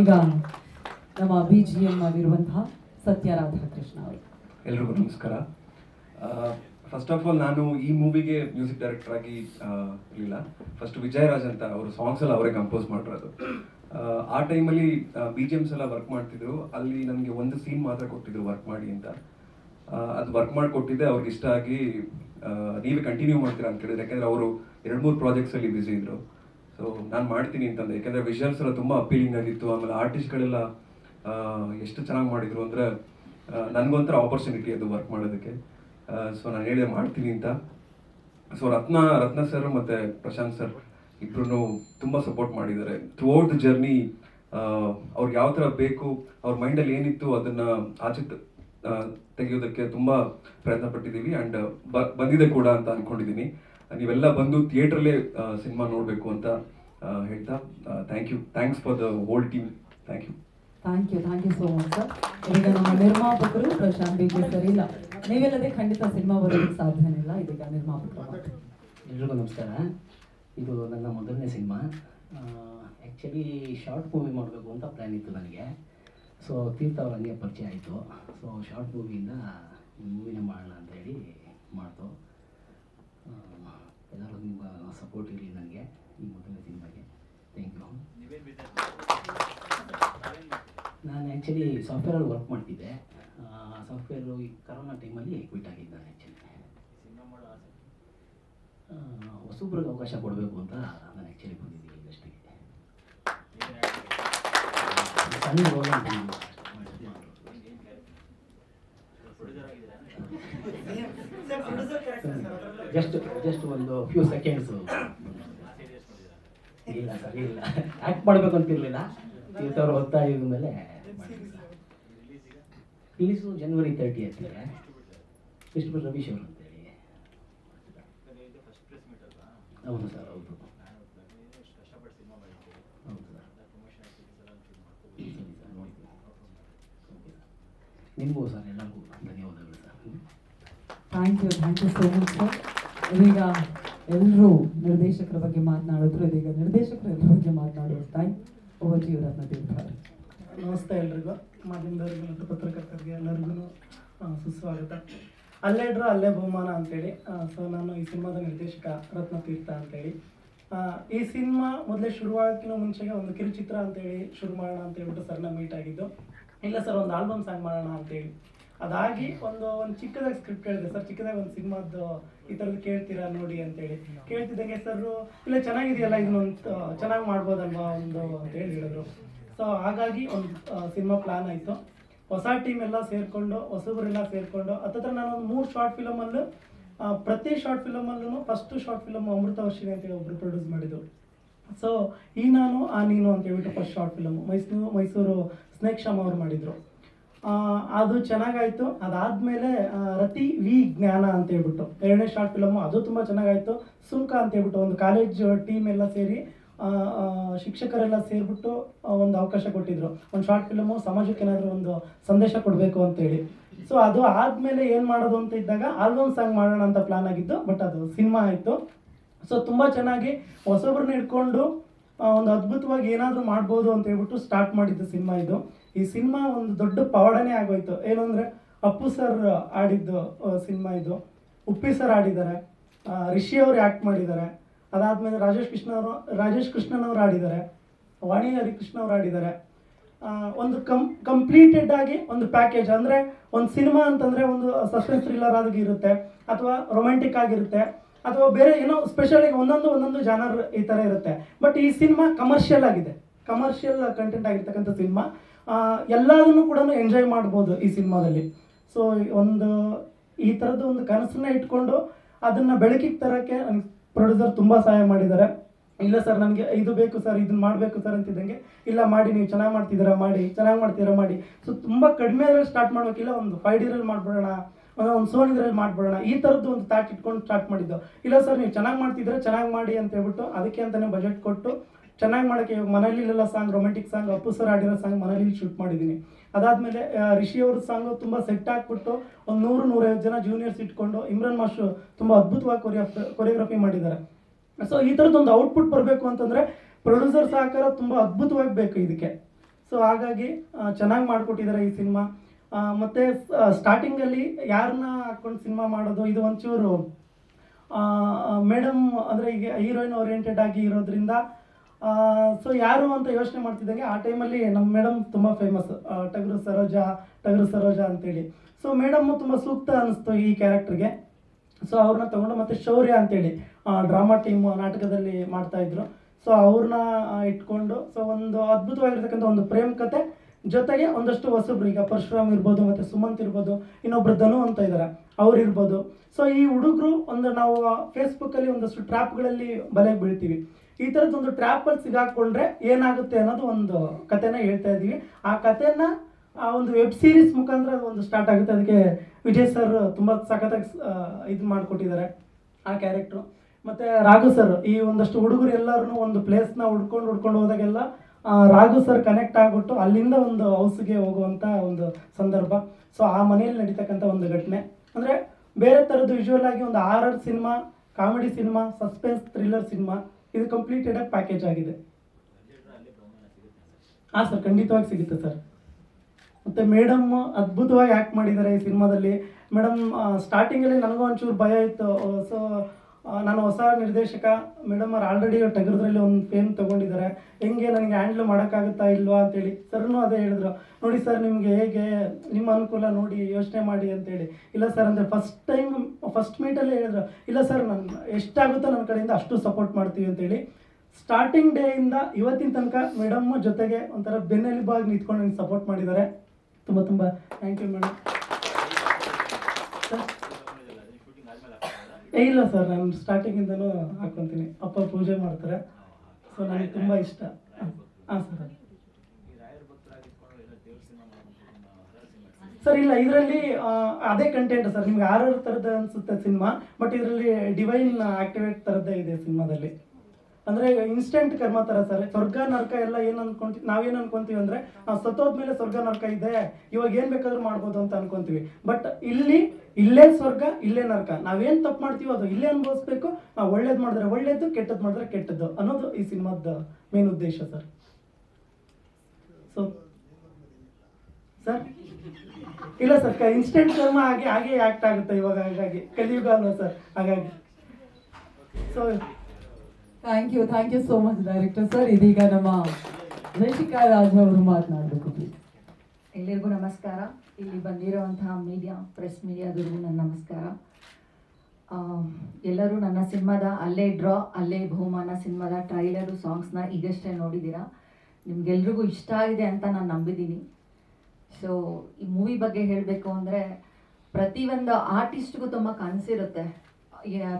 ಈಗ ನಮ್ಮ ಬಿ ಜಿ ಎಂ ಆಗಿರುವಂತಹ ಸತ್ಯ ರಾಧಾಕೃಷ್ಣ ಅವರು. ಎಲ್ರಿಗೂ ನಮಸ್ಕಾರ. ಫಸ್ಟ್ ಆಫ್ ಆಲ್ ನಾನು ಈ ಮೂವಿಗೆ ಮ್ಯೂಸಿಕ್ ಡೈರೆಕ್ಟರ್ ಆಗಿ ಇರಲಿಲ್ಲ. ಫಸ್ಟ್ ವಿಜಯರಾಜ್ ಅಂತ ಅವರು ಸಾಂಗ್ಸ್ ಎಲ್ಲ ಅವರೇ ಕಂಪೋಸ್ ಮಾಡಿರೋದು ಆ, ಟೈಮಲ್ಲಿ ಬಿ ಜಿ ಎಮ್ಸ್ ಎಲ್ಲ ವರ್ಕ್ ಮಾಡ್ತಿದ್ರು. ಅಲ್ಲಿ ನನಗೆ ಒಂದು ಸೀನ್ ಮಾತ್ರ ಕೊಟ್ಟಿದ್ರು ವರ್ಕ್ ಮಾಡಿ ಅಂತ. ಅದು ವರ್ಕ್ ಮಾಡಿ ಕೊಟ್ಟಿದ್ದೆ ಅವ್ರಿಗೆ ಇಷ್ಟ ಆಗಿ ನೀವೇ ಕಂಟಿನ್ಯೂ ಮಾಡ್ತೀರಾ ಅಂತ ಕೇಳಿದ್ರೆ. ಯಾಕಂದ್ರೆ ಅವರು ಎರಡು ಮೂರು ಪ್ರಾಜೆಕ್ಟ್ಸಲ್ಲಿ ಬ್ಯುಸಿ ಇದ್ರು. ಸೊ ನಾನು ಮಾಡ್ತೀನಿ ಅಂತಂದೆ. ಯಾಕಂದರೆ ವಿಜುವಲ್ಸ್ ಎಲ್ಲ ತುಂಬ ಅಪೀಲಿಂಗ್ ಆಗಿತ್ತು. ಆಮೇಲೆ ಆರ್ಟಿಸ್ಟ್ಗಳೆಲ್ಲ ಎಷ್ಟು ಚೆನ್ನಾಗಿ ಮಾಡಿದ್ರು ಅಂದರೆ ನನಗೊಂಥರ ಆಪರ್ಚುನಿಟಿ ಅದು ವರ್ಕ್ ಮಾಡೋದಕ್ಕೆ. ಸೊ ನಾನು ಹೇಳಿದೆ ಮಾಡ್ತೀನಿ ಅಂತ. ಸೊ ರತ್ನ ರತ್ನ ಸರ್ ಮತ್ತು ಪ್ರಶಾಂತ್ ಸರ್ ಇಬ್ರು ತುಂಬ ಸಪೋರ್ಟ್ ಮಾಡಿದ್ದಾರೆ. ಥ್ರೂ ಔಟ್ ದ ಜರ್ನಿ ಅವ್ರಿಗೆ ಯಾವ ಥರ ಬೇಕು ಅವ್ರ ಮೈಂಡಲ್ಲಿ ಏನಿತ್ತು ಅದನ್ನು ಆಚೆ ತೆಗೆಯೋದಕ್ಕೆ ತುಂಬ ಪ್ರಯತ್ನ ಪಟ್ಟಿದ್ದೀವಿ ಆ್ಯಂಡ್ ಬಂದಿದೆ ಕೂಡ ಅಂತ ಅಂದ್ಕೊಂಡಿದ್ದೀನಿ ನೀವೆಲ್ಲ ಬಂದು ಥಿಯೇಟ್ರಲ್ಲೇ ಸಿನಿಮಾ ನೋಡಬೇಕು ಅಂತ ಹೇಳ್ತಾ thank you thanks for the whole team thank you thank you thank you so much sir ಈಗ ನಮ್ಮ ನಿರ್ಮಾಪಕರು ಪ್ರಶಾಂತ್ ಬೇಗೆ ಸರ್ ಇಲ್ಲ. ನೀವಿಲ್ಲದೆ ಖಂಡಿತ ಸಿನಿಮಾ ಬರೋದಕ್ಕೆ ಸಾಧ್ಯನೇ ಇಲ್ಲ. ಇದೀಗ ನಿರ್ಮಾಪಕರು. ಎಲ್ರಿಗೂ ನಮಸ್ಕಾರ. ಇದು ನನ್ನ ಮೊದಲನೇ ಸಿನಿಮಾ. ಆ್ಯಕ್ಚುಲಿ ಶಾರ್ಟ್ ಮೂವಿ ಮಾಡಬೇಕು ಅಂತ ಪ್ಲ್ಯಾನ್ ಇತ್ತು ನನಗೆ. ಸೊ ತೀರ್ಥ ಅವ್ರ ಹಂಗೆ ಪರಿಚಯ ಆಯಿತು. ಸೊ ಶಾರ್ಟ್ ಮೂವಿಯಿಂದ ಮೂವಿನ ಮಾಡೋಣ ಅಂತೇಳಿ ಮಾಡ್ತು. ಆ, ಎಲ್ಲರೂ ನಿಮ್ಮ ಸಪೋರ್ಟ್ ಇರಲಿ ನನಗೆ ಈ ಮೊದಲನೇ ಸಿನಿಮಾಗೆ. ಥ್ಯಾಂಕ್ ಯು ನಾನು ಆ್ಯಕ್ಚುಲಿ ಸಾಫ್ಟ್ವೇರಲ್ಲಿ ವರ್ಕ್ ಮಾಡ್ತಿದ್ದೆ. ಸಾಫ್ಟ್ವೇರು ಈ ಕರೋನಾ ಟೈಮಲ್ಲಿ ಕ್ವಿಟ್ ಆಗಿದ್ದೆ ನಾನು ಆ್ಯಕ್ಚುಲಿ ಹೊಸಬ್ರಿಗೆ ಅವಕಾಶ ಕೊಡಬೇಕು ಅಂತ ನಾನು ಆ್ಯಕ್ಚುಲಿ ಬಂದಿದ್ದೀನಿ ಇಂಡಸ್ಟ್ರಿಗೆ ಜಸ್ಟ್ ಜಸ್ಟ್ ಒಂದು ಫ್ಯೂ ಸೆಕೆಂಡ್ಸು ಇಲ್ಲ ಸರ್ ಇಲ್ಲ. ಆ್ಯಕ್ಟ್ ಮಾಡಬೇಕು ಅಂತಿರಲಿಲ್ಲ ಓದ್ತಾ ಇದ್ದ ಮೇಲೆ ರಿಲೀಸು ಜನವರಿ ತರ್ಟಿ ಅಂತಾರೆ ಕೃಷ್ಣ ರವೀಶ್ ಅವರು ಅಂತೇಳಿ ಹೌದು ಸರ್ ಹೌದು ಹೌದು ಸರ್ ಸರಿ ಓಕೆ ಸರ್ ನಿಮಗೂ ಸರ್ ಎಲ್ಲರಿಗೂ ಧನ್ಯವಾದಗಳು sir thank you thank you so much sir ಇದೀಗ ಎಲ್ಲರೂ ನಿರ್ದೇಶಕರ ಬಗ್ಗೆ ಮಾತನಾಡಿದ್ರು ಇದೀಗ ನಿರ್ದೇಶಕರ ಎಲ್ಲರ ಬಗ್ಗೆ ಮಾತನಾಡುವ ಟೈಮ್ ಓವರ್ ಟು ರತ್ನ ತೀರ್ಥಾರೆ ನಮಸ್ತೆ ಎಲ್ರಿಗೂ. ಮಾಧ್ಯಮದವ್ರಿಗೆ ಮತ್ತು ಪತ್ರಕರ್ತರಿಗೆ ಎಲ್ಲರಿಗೂ ಸುಸ್ವಾಗತ. ಅಲ್ಲೇ ಇಡ್ರು ಅಲ್ಲೇ ಬಹುಮಾನ ಅಂತೇಳಿ ಸೊ ನಾನು ಈ ಸಿನಿಮಾದ ನಿರ್ದೇಶಕ ರತ್ನ ತೀರ್ಥ ಅಂತೇಳಿ ಈ ಸಿನಿಮಾ ಮೊದಲೇ ಶುರುವಾಗಕ್ಕಿಂತ ಮುಂಚೆಗೆ ಒಂದು ಕಿರುಚಿತ್ರ ಅಂತೇಳಿ ಶುರು ಮಾಡೋಣ ಅಂತ ಹೇಳ್ಬಿಟ್ಟು ಸರ್ನ ಮೀಟ್ ಆಗಿದ್ದು. ಇಲ್ಲ ಸರ್, ಒಂದು ಆಲ್ಬಮ್ ಸಾಂಗ್ ಮಾಡೋಣ ಅಂತೇಳಿ. ಅದಾಗಿ ಒಂದು ಒಂದು ಚಿಕ್ಕದಾಗಿ ಸ್ಕ್ರಿಪ್ಟ್ ಹೇಳಿದೆ, ಸರ್, ಚಿಕ್ಕದಾಗಿ ಒಂದು ಸಿನಿಮಾದ್ದು ಈ ಥರದ್ದು ಕೇಳ್ತೀರಾ ನೋಡಿ ಅಂತೇಳಿ. ಕೇಳ್ತಿದ್ದಂಗೆ, ಸರ್, ಇಲ್ಲ, ಚೆನ್ನಾಗಿದೆಯಲ್ಲ ಇದನ್ನೊಂದು ಚೆನ್ನಾಗಿ ಮಾಡ್ಬೋದಲ್ವಾ, ಒಂದು, ಅಂತ ಹೇಳಿ ಹೇಳಿದ್ರು. ಸೊ ಹಾಗಾಗಿ ಒಂದು ಸಿನಿಮಾ ಪ್ಲಾನ್ ಆಯಿತು. ಹೊಸ ಟೀಮ್ ಎಲ್ಲ ಸೇರಿಕೊಂಡು, ಹೊಸಬರೆಲ್ಲ ಸೇರಿಕೊಂಡು ನಾನು ಒಂದು ಮೂರು ಶಾರ್ಟ್ ಫಿಲಮಲ್ಲೂ ಪ್ರತಿ short ಫಿಲಮಲ್ಲೂ first short film Amrutha Varshini ಅಂತೇಳಿ ಒಬ್ಬರು ಪ್ರೊಡ್ಯೂಸ್ ಮಾಡಿದ್ರು. ಸೊ ಈ ನಾನು, ಆ ನೀನು ಅಂತ ಹೇಳ್ಬಿಟ್ಟು first short film Mysore Mysore snake Shyam ಅವ್ರು ಮಾಡಿದರು. ಅದು ಚೆನ್ನಾಗಾಯಿತು. ಅದಾದಮೇಲೆ ರತಿ ವಿ ಜ್ಞಾನ ಅಂತ ಹೇಳ್ಬಿಟ್ಟು ಎರಡನೇ ಶಾರ್ಟ್ ಫಿಲಮು ಅದು ತುಂಬ ಚೆನ್ನಾಗಾಯಿತು. ಸುಂಕ ಅಂತ ಹೇಳ್ಬಿಟ್ಟು ಒಂದು ಕಾಲೇಜ್ ಟೀಮ್ ಎಲ್ಲ ಸೇರಿ ಶಿಕ್ಷಕರೆಲ್ಲ ಸೇರಿಬಿಟ್ಟು ಒಂದು ಅವಕಾಶ ಕೊಟ್ಟಿದ್ರು. ಒಂದು ಶಾರ್ಟ್ ಫಿಲಮು ಸಮಾಜಕ್ಕೆ ಏನಾದರೂ ಒಂದು ಸಂದೇಶ ಕೊಡಬೇಕು ಅಂತೇಳಿ. ಸೊ ಅದು ಆದಮೇಲೆ ಏನು ಮಾಡೋದು ಅಂತ ಇದ್ದಾಗ ಆಲ್ಬಮ್ ಸಾಂಗ್ ಮಾಡೋಣ ಅಂತ ಪ್ಲಾನ್ ಆಗಿದ್ದು ಬಟ್ ಅದು ಸಿನಿಮಾ ಆಯಿತು. ಸೊ ತುಂಬ ಚೆನ್ನಾಗಿ ಹೊಸಬ್ರನ್ನ ಹಿಡ್ಕೊಂಡು ಒಂದು ಅದ್ಭುತವಾಗಿ ಏನಾದರೂ ಮಾಡ್ಬೋದು ಅಂತ ಹೇಳ್ಬಿಟ್ಟು ಸ್ಟಾರ್ಟ್ ಮಾಡಿದ್ದು ಸಿನಿಮಾ ಇದು. ಈ ಸಿನಿಮಾ ಒಂದು ದೊಡ್ಡ ಪವಾಡನೇ ಆಗೋಯ್ತು. ಏನು ಅಂದರೆ, ಅಪ್ಪು ಸರ್ ಆಡಿದ್ದು ಸಿನಿಮಾ ಇದು. ಉಪ್ಪಿ ಸರ್ ಆಡಿದ್ದಾರೆ. ರಿಷಿ ಅವರು ಆ್ಯಕ್ಟ್ ಮಾಡಿದ್ದಾರೆ. ಅದಾದಮೇಲೆ ರಾಜೇಶ್ ಕೃಷ್ಣ ಅವರು, ರಾಜೇಶ್ ಕೃಷ್ಣನ್ ಅವರು ಆಡಿದ್ದಾರೆ ವಾಣಿ ಹರಿಕೃಷ್ಣ ಅವರು ಆಡಿದ್ದಾರೆ ಒಂದು ಕಂ ಕಂಪ್ಲೀಟೆಡ್ ಆಗಿ ಒಂದು ಪ್ಯಾಕೇಜ್ ಅಂದರೆ ಒಂದು ಸಿನಿಮಾ ಅಂತಂದರೆ ಒಂದು ಸಸ್ಪೆನ್ಸ್ ಥ್ರಿಲ್ಲರ್ ಆಗಿ ಇರುತ್ತೆ, ಅಥವಾ ರೊಮ್ಯಾಂಟಿಕ್ ಆಗಿರುತ್ತೆ ಅಥವಾ ಬೇರೆ ಏನೋ ಸ್ಪೆಷಲ್ ಆಗಿ ಒಂದೊಂದು ಒಂದೊಂದು ಜಾನರ್ ಈ ಥರ ಇರುತ್ತೆ. ಬಟ್ ಈ ಸಿನಿಮಾ ಕಮರ್ಷಿಯಲ್ ಆಗಿದೆ. ಕಮರ್ಷಿಯಲ್ ಕಂಟೆಂಟ್ ಆಗಿರ್ತಕ್ಕಂಥ ಸಿನಿಮಾ ಎಲ್ಲದನ್ನು ಕೂಡ ಎಂಜಾಯ್ ಮಾಡ್ಬೋದು ಈ ಸಿನಿಮಾದಲ್ಲಿ ಸೊ ಒಂದು ಈ ಥರದ್ದು ಒಂದು ಕನಸನ್ನ ಇಟ್ಕೊಂಡು ಅದನ್ನು ಬೆಳಕಿಗೆ ತರೋಕ್ಕೆ ಪ್ರೊಡ್ಯೂಸರ್ ತುಂಬ ಸಹಾಯ ಮಾಡಿದ್ದಾರೆ. ಇಲ್ಲ ಸರ್ ನನಗೆ ಇದು ಬೇಕು ಸರ್ ಇದನ್ನ ಮಾಡಬೇಕು ಸರ್ ಅಂತಿದ್ದಂಗೆ. ಇಲ್ಲ, ಮಾಡಿ, ನೀವು ಚೆನ್ನಾಗಿ ಮಾಡ್ತಿದ್ದೀರಾ, ಮಾಡಿ, ಚೆನ್ನಾಗಿ ಮಾಡ್ತೀರಾ, ಮಾಡಿ. ಸೊ ತುಂಬ ಕಡಿಮೆ ಅದರಲ್ಲಿ ಸ್ಟಾರ್ಟ್ ಮಾಡೋಕ್ಕಿಲ್ಲ ಒಂದು ಫೈವ್ ಡಿರಲ್ಲಿ ಮಾಡ್ಬಿಡೋಣ, ಒಂದು ಸೋನ್ ಇದ್ರಲ್ಲಿ ಮಾಡ್ಬಿಡೋಣ, ಈ ಥರದ್ದು ಒಂದು ತಾಟ್ ಇಟ್ಕೊಂಡು ಸ್ಟಾರ್ಟ್ ಮಾಡಿದ್ದು. ಇಲ್ಲ ಸರ್, ನೀವು ಚೆನ್ನಾಗಿ ಮಾಡ್ತಿದ್ರೆ ಚೆನ್ನಾಗಿ ಮಾಡಿ ಅಂತ ಹೇಳ್ಬಿಟ್ಟು ಅದಕ್ಕೆ ಅಂತಲೇ ಬಜೆಟ್ ಕೊಟ್ಟು ಚೆನ್ನಾಗಿ ಮಾಡೋಕ್ಕೆ ಇವಾಗ ಮನೇಲಿಲ್ಲ song romantic song, Appu sir ಆಡಿರೋ song ಮನೇಲಿ ಶೂಟ್ ಮಾಡಿದ್ದೀನಿ. ಅದಾದಮೇಲೆ ರಿಷಿ ಅವ್ರ ಸಾಂಗು ತುಂಬ ಸೆಟ್ ಆಗಿಬಿಟ್ಟು ಒಂದು ನೂರು, ನೂರೈವತ್ತು ಜನ ಜೂನಿಯರ್ಸ್ ಇಟ್ಕೊಂಡು ಇಮ್ರಾನ್ ಮಾಸ್ಟ್ರು ತುಂಬ ಅದ್ಭುತವಾಗಿ ಕೊರಿಯೋ ಕೊರಿಯೋಗ್ರಫಿ ಮಾಡಿದ್ದಾರೆ. ಸೊ ಈ ಥರದ್ದೊಂದು ಔಟ್ಪುಟ್ ಬರಬೇಕು ಅಂತಂದರೆ ಪ್ರೊಡ್ಯೂಸರ್ ಸಹಕಾರ ತುಂಬ ಅದ್ಭುತವಾಗಿ ಬೇಕು ಇದಕ್ಕೆ. ಸೊ ಹಾಗಾಗಿ ಚೆನ್ನಾಗಿ ಮಾಡಿಕೊಟ್ಟಿದ್ದಾರೆ ಈ ಸಿನಿಮಾ. ಮತ್ತು ಸ್ಟಾರ್ಟಿಂಗಲ್ಲಿ ಯಾರನ್ನ ಹಾಕ್ಕೊಂಡು ಸಿನಿಮಾ ಮಾಡೋದು? ಇದು ಒಂಚೂರು ಮೇಡಮ್ ಅಂದರೆ ಈಗ ಹೀರೋಯಿನ್ ಓರಿಯೆಂಟೆಡ್ ಆಗಿ ಇರೋದ್ರಿಂದ ಸೊ ಯಾರು ಅಂತ ಯೋಚನೆ ಮಾಡ್ತಿದ್ದಂಗೆ ಆ ಟೈಮಲ್ಲಿ ನಮ್ಮ ಮೇಡಮ್ ತುಂಬ ಫೇಮಸ್ ಟಗರು ಸರೋಜಾ ಟಗರು ಸರೋಜಾ ಅಂತೇಳಿ. ಸೊ ಮೇಡಮ್ಮು ತುಂಬ ಸೂಕ್ತ ಅನ್ನಿಸ್ತು ಈ ಕ್ಯಾರೆಕ್ಟರ್ಗೆ ಸೊ ಅವ್ರನ್ನ ತಗೊಂಡು ಮತ್ತೆ ಶೌರ್ಯ ಅಂತೇಳಿ ಡ್ರಾಮಾ ಟೀಮ್ ನಾಟಕದಲ್ಲಿ ಮಾಡ್ತಾ ಇದ್ರು. ಸೊ ಅವ್ರನ್ನ ಇಟ್ಕೊಂಡು ಸೊ ಒಂದು ಅದ್ಭುತವಾಗಿರ್ತಕ್ಕಂಥ ಒಂದು ಪ್ರೇಮ್ ಕತೆ. ಜೊತೆಗೆ ಒಂದಷ್ಟು ಹೊಸಬ್ರು, ಈಗ ಪರಶುರಾಮ್ ಇರ್ಬೋದು, ಮತ್ತು ಸುಮಂತ್ ಇರ್ಬೋದು, ಇನ್ನೊಬ್ರು ಧನು ಅಂತ ಇದ್ದಾರೆ ಅವ್ರು ಇರ್ಬೋದು. ಸೊ ಈ ಹುಡುಗರು ಒಂದು ನಾವು ಫೇಸ್ಬುಕ್ಕಲ್ಲಿ ಒಂದಷ್ಟು ಟ್ರ್ಯಾಪ್ಗಳಲ್ಲಿ ಬಲೆಗೆ ಬೀಳ್ತೀವಿ. ಈ ಥರದ್ದೊಂದು ಟ್ರ್ಯಾಪಲ್ಲಿ ಸಿಗಾಕೊಂಡ್ರೆ ಏನಾಗುತ್ತೆ ಅನ್ನೋದು ಒಂದು ಕಥೆನ ಹೇಳ್ತಾ ಇದ್ದೀವಿ. ಆ ಕಥೆನ, ಆ ಒಂದು ವೆಬ್ ಸೀರೀಸ್ ಮುಖಾಂತರ ಒಂದು ಸ್ಟಾರ್ಟ್ ಆಗುತ್ತೆ. ಅದಕ್ಕೆ ವಿಜಯ್ ಸರ್ ತುಂಬ ಸಖತ್ತಾಗಿ ಇದು ಮಾಡಿಕೊಟ್ಟಿದ್ದಾರೆ, ಆ ಕ್ಯಾರೆಕ್ಟ್ರು ಮತ್ತು ರಾಘು ಸರ್ ಈ ಒಂದಷ್ಟು ಹುಡುಗರು ಎಲ್ಲರೂ ಒಂದು ಪ್ಲೇಸ್ನ ಹುಡ್ಕೊಂಡು ಹುಡ್ಕೊಂಡು ಹೋದಾಗೆಲ್ಲ ರಾಘು ಸರ್ ಕನೆಕ್ಟ್ ಆಗಿಬಿಟ್ಟು ಅಲ್ಲಿಂದ ಒಂದು ಹೌಸ್ಗೆ ಹೋಗುವಂಥ ಒಂದು ಸಂದರ್ಭ. ಸೊ ಆ ಮನೆಯಲ್ಲಿ ನಡೀತಕ್ಕಂಥ ಒಂದು ಘಟನೆ. ಅಂದರೆ ಬೇರೆ ಥರದ್ದು ವಿಜುವಲ್ ಆಗಿ ಒಂದು R cinema comedy cinema suspense thriller cinema ಇದು ಕಂಪ್ಲೀಟೆಡ್ ಪ್ಯಾಕೇಜ್ ಆಗಿದೆ. ಹಾಂ ಸರ್ ಖಂಡಿತವಾಗಿ ಸಿಗುತ್ತೆ ಸರ್ ಮತ್ತು ಮೇಡಮ್ ಅದ್ಭುತವಾಗಿ ಆ್ಯಕ್ಟ್ ಮಾಡಿದ್ದಾರೆ ಈ ಸಿನಿಮಾದಲ್ಲಿ ಮೇಡಮ್ ಸ್ಟಾರ್ಟಿಂಗಲ್ಲಿ ನನಗೂ ಒಂಚೂರು ಭಯ ಇತ್ತು. ಸೊ ನಾನು ಹೊಸ ನಿರ್ದೇಶಕ ಮೇಡಮ್ ಅವ್ರು ಆಲ್ರೆಡಿ ಟಗರದ್ರಲ್ಲಿ ಒಂದು ಫೇಮ್ ತೊಗೊಂಡಿದ್ದಾರೆ. ಹೆಂಗೆ ನನಗೆ ಹ್ಯಾಂಡ್ಲ್ ಮಾಡೋಕ್ಕಾಗುತ್ತಾ ಇಲ್ವಾ ಅಂತೇಳಿ ಸರ್ನು ಅದೇ ಹೇಳಿದ್ರು. ನೋಡಿ ಸರ್, ನಿಮಗೆ ಹೇಗೆ ನಿಮ್ಮ ಅನುಕೂಲ ನೋಡಿ ಯೋಚನೆ ಮಾಡಿ ಅಂತೇಳಿ. ಇಲ್ಲ ಸರ್ ಅಂದರೆ ಫಸ್ಟ್ ಟೈಮ್ ಫಸ್ಟ್ ಮೀಟಲ್ಲೇ ಹೇಳಿದ್ರು. ಇಲ್ಲ ಸರ್, ನಾನು, ಎಷ್ಟಾಗುತ್ತೋ ನನ್ನ ಕಡೆಯಿಂದ ಅಷ್ಟು ಸಪೋರ್ಟ್ ಮಾಡ್ತೀವಿ ಅಂತೇಳಿ. ಸ್ಟಾರ್ಟಿಂಗ್ ಡೇಯಿಂದ ಇವತ್ತಿನ ತನಕ ಮೇಡಮ್ ಜೊತೆಗೆ ಒಂಥರ ಬೆನ್ನೆಲುಬಾಗಿ ನಿಂತ್ಕೊಂಡು ನನಗೆ ಸಪೋರ್ಟ್ ಮಾಡಿದ್ದಾರೆ. ತುಂಬ ತುಂಬ ಥ್ಯಾಂಕ್ ಯು ಮೇಡಮ್ ಏ, ಇಲ್ಲ ಸರ್, ನಾನು ಸ್ಟಾರ್ಟಿಂಗಿಂದನೂ ಹಾಕ್ಕೊತೀನಿ ಅಪ್ಪ ಪೂಜೆ ಮಾಡ್ತಾರೆ. ಸೊ ನನಗೆ ತುಂಬ ಇಷ್ಟ. ಹಾಂ, ಸರ್. ಸರ್, ಇಲ್ಲ, ಇದರಲ್ಲಿ ಅದೇ ಕಂಟೆಂಟ್ ಸರ್. ನಿಮ್ಗೆ ಆರಾರು ಥರದ ಅನಿಸುತ್ತೆ ಸಿನಿಮಾ? ಬಟ್ ಇದರಲ್ಲಿ ಡಿವೈನ್ ಆಕ್ಟಿವೇಟ್ ಥರದ್ದೇ ಇದೆ ಸಿನಿಮಾದಲ್ಲಿ. ಅಂದರೆ ಇನ್ಸ್ಟೆಂಟ್ ಕರ್ಮ ಥರ ಸರ್. ಸ್ವರ್ಗ, ನರಕ ಎಲ್ಲ ಏನು ಅನ್ಕೊಂತೀವಿ ನಾವೇನ್ ಅನ್ಕೊಂತೀವಿ ಅಂದ್ರೆ ನಾವು ಸತ್ತೋದ್ಮೇಲೆ ಸ್ವರ್ಗ, ನರಕ ಇದೆ. ಇವಾಗ ಏನು ಬೇಕಾದ್ರೂ ಮಾಡ್ಬೋದು ಅಂತ ಅನ್ಕೊಂತೀವಿ. ಬಟ್ ಇಲ್ಲಿ ಇಲ್ಲೇ ಸ್ವರ್ಗ, ಇಲ್ಲೇ ನರಕ. ನಾವೇನ್ ತಪ್ಪು ಮಾಡ್ತೀವೋ ಅದು ಇಲ್ಲೇ ಅನುಭವಿಸ್ಬೇಕು. ನಾವು ಒಳ್ಳೇದ್ ಮಾಡಿದ್ರೆ ಒಳ್ಳೇದು ಕೆಟ್ಟದ್ದು ಮಾಡಿದ್ರೆ ಕೆಟ್ಟದ್ದು ಅನ್ನೋದು ಈ ಸಿನಿಮಾದ ಮೇನ್ ಉದ್ದೇಶ ಸರ್. So sir? ಇಲ್ಲ ಸರ್ ಇನ್ಸ್ಟೆಂಟ್ ಕರ್ಮ ಹಾಗೆ ಹಾಗೆ ಆಕ್ಟ್ ಆಗುತ್ತೆ ಇವಾಗ, ಹಾಗಾಗಿ. ಕಲಿಯುಗ ಅಲ್ವಾ ಸರ್? ಹಾಗಾಗಿ. So thank you thank you so much director sir ಇದೀಗ ನಮ್ಮ ರಚಿಕಾ ರಾಜ್ ಅವರು ಮಾತನಾಡಬೇಕು ಎಲ್ಲರಿಗೂ ನಮಸ್ಕಾರ. ಇಲ್ಲಿ ಬಂದಿರುವಂತಹ ಮೀಡಿಯಾ ಪ್ರೆಸ್ ಮೀಡಿಯಾದವ್ರಿಗೂ ನನ್ನ ನಮಸ್ಕಾರ. ಎಲ್ಲರೂ ನನ್ನ ಸಿನಿಮಾದ ಅಲ್ಲೇ ಡ್ರಾ ಅಲ್ಲೇ ಬಹುಮಾನ ಸಿನಿಮಾದ ಟ್ರೈಲರು ಸಾಂಗ್ಸ್ನ ಈಗಷ್ಟೇ ನೋಡಿದ್ದೀರಾ? ನಿಮ್ಗೆಲ್ರಿಗೂ ಇಷ್ಟ ಆಗಿದೆ ಅಂತ ನಾನು ನಂಬಿದ್ದೀನಿ. ಸೊ ಈ ಮೂವಿ ಬಗ್ಗೆ ಹೇಳಬೇಕು ಅಂದರೆ ಪ್ರತಿಯೊಂದು ಆರ್ಟಿಸ್ಟ್ಗೂ ತುಂಬ ಕನಸಿರುತ್ತೆ.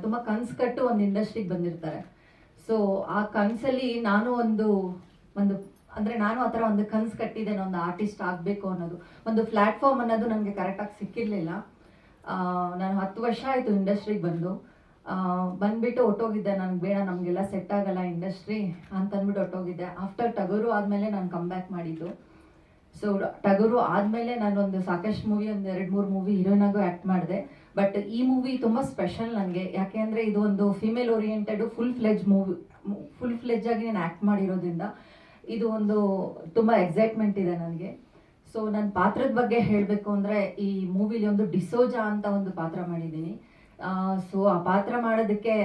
ತುಂಬ ಕನಸು ಕಟ್ಟು ಒಂದು ಇಂಡಸ್ಟ್ರಿಗೆ ಬಂದಿರ್ತಾರೆ. ಸೊ ಆ ಕನಸಲ್ಲಿ ನಾನು ಒಂದು ಒಂದು, ಅಂದ್ರೆ ನಾನು ಆ ಥರ ಒಂದು ಕನ್ಸ್ ಕಟ್ಟಿದೆ ಒಂದು ಆರ್ಟಿಸ್ಟ್ ಆಗಬೇಕು ಅನ್ನೋದು. ಒಂದು ಪ್ಲಾಟ್ಫಾರ್ಮ್ ಅನ್ನೋದು ನನಗೆ ಕರೆಕ್ಟಾಗಿ ಸಿಕ್ಕಿರಲಿಲ್ಲ. ನಾನು ಹತ್ತು ವರ್ಷ ಆಯಿತು ಇಂಡಸ್ಟ್ರಿಗೆ ಬಂದು. ಬಂದ್ಬಿಟ್ಟು ಹೊಟ್ಟೋಗಿದ್ದೆ ನನಗೆ ಬೇಡ, ನಮಗೆಲ್ಲ ಸೆಟ್ ಆಗಲ್ಲ ಇಂಡಸ್ಟ್ರಿ ಅಂತ ಅಂದ್ಬಿಟ್ಟು ಆಫ್ಟರ್ ಟಗರು ಆದಮೇಲೆ ನಾನು ಕಮ್ ಬ್ಯಾಕ್ ಮಾಡಿದ್ದು. ಸೊ ಟಗರು ಆದಮೇಲೆ ನಾನೊಂದು ಸಾಕಷ್ಟು ಮೂವಿ ಒಂದು ಎರಡು ಮೂರು ಮೂವಿ ಹೀರೋನಾಗೂ ಆ್ಯಕ್ಟ್ ಮಾಡಿದೆ. ಬಟ್ ಈ ಮೂವಿ ತುಂಬ ಸ್ಪೆಷಲ್ ನನಗೆ. ಯಾಕೆ ಅಂದರೆ ಇದು ಒಂದು female oriented full fledge movie full fledge ಆಗಿ ನಾನು ಆ್ಯಕ್ಟ್ ಮಾಡಿರೋದ್ರಿಂದ ಇದು ಒಂದು ತುಂಬ ಎಕ್ಸೈಟ್ಮೆಂಟ್ ಇದೆ ನನಗೆ. ಸೊ ನನ್ನ ಪಾತ್ರದ ಬಗ್ಗೆ ಹೇಳಬೇಕು ಅಂದರೆ ಈ ಮೂವಿಲಿ ಒಂದು ಡಿಸೋಜಾ ಅಂತ ಒಂದು ಪಾತ್ರ ಮಾಡಿದ್ದೀನಿ. ಸೊ ಆ ಪಾತ್ರ ಮಾಡೋದಕ್ಕೆ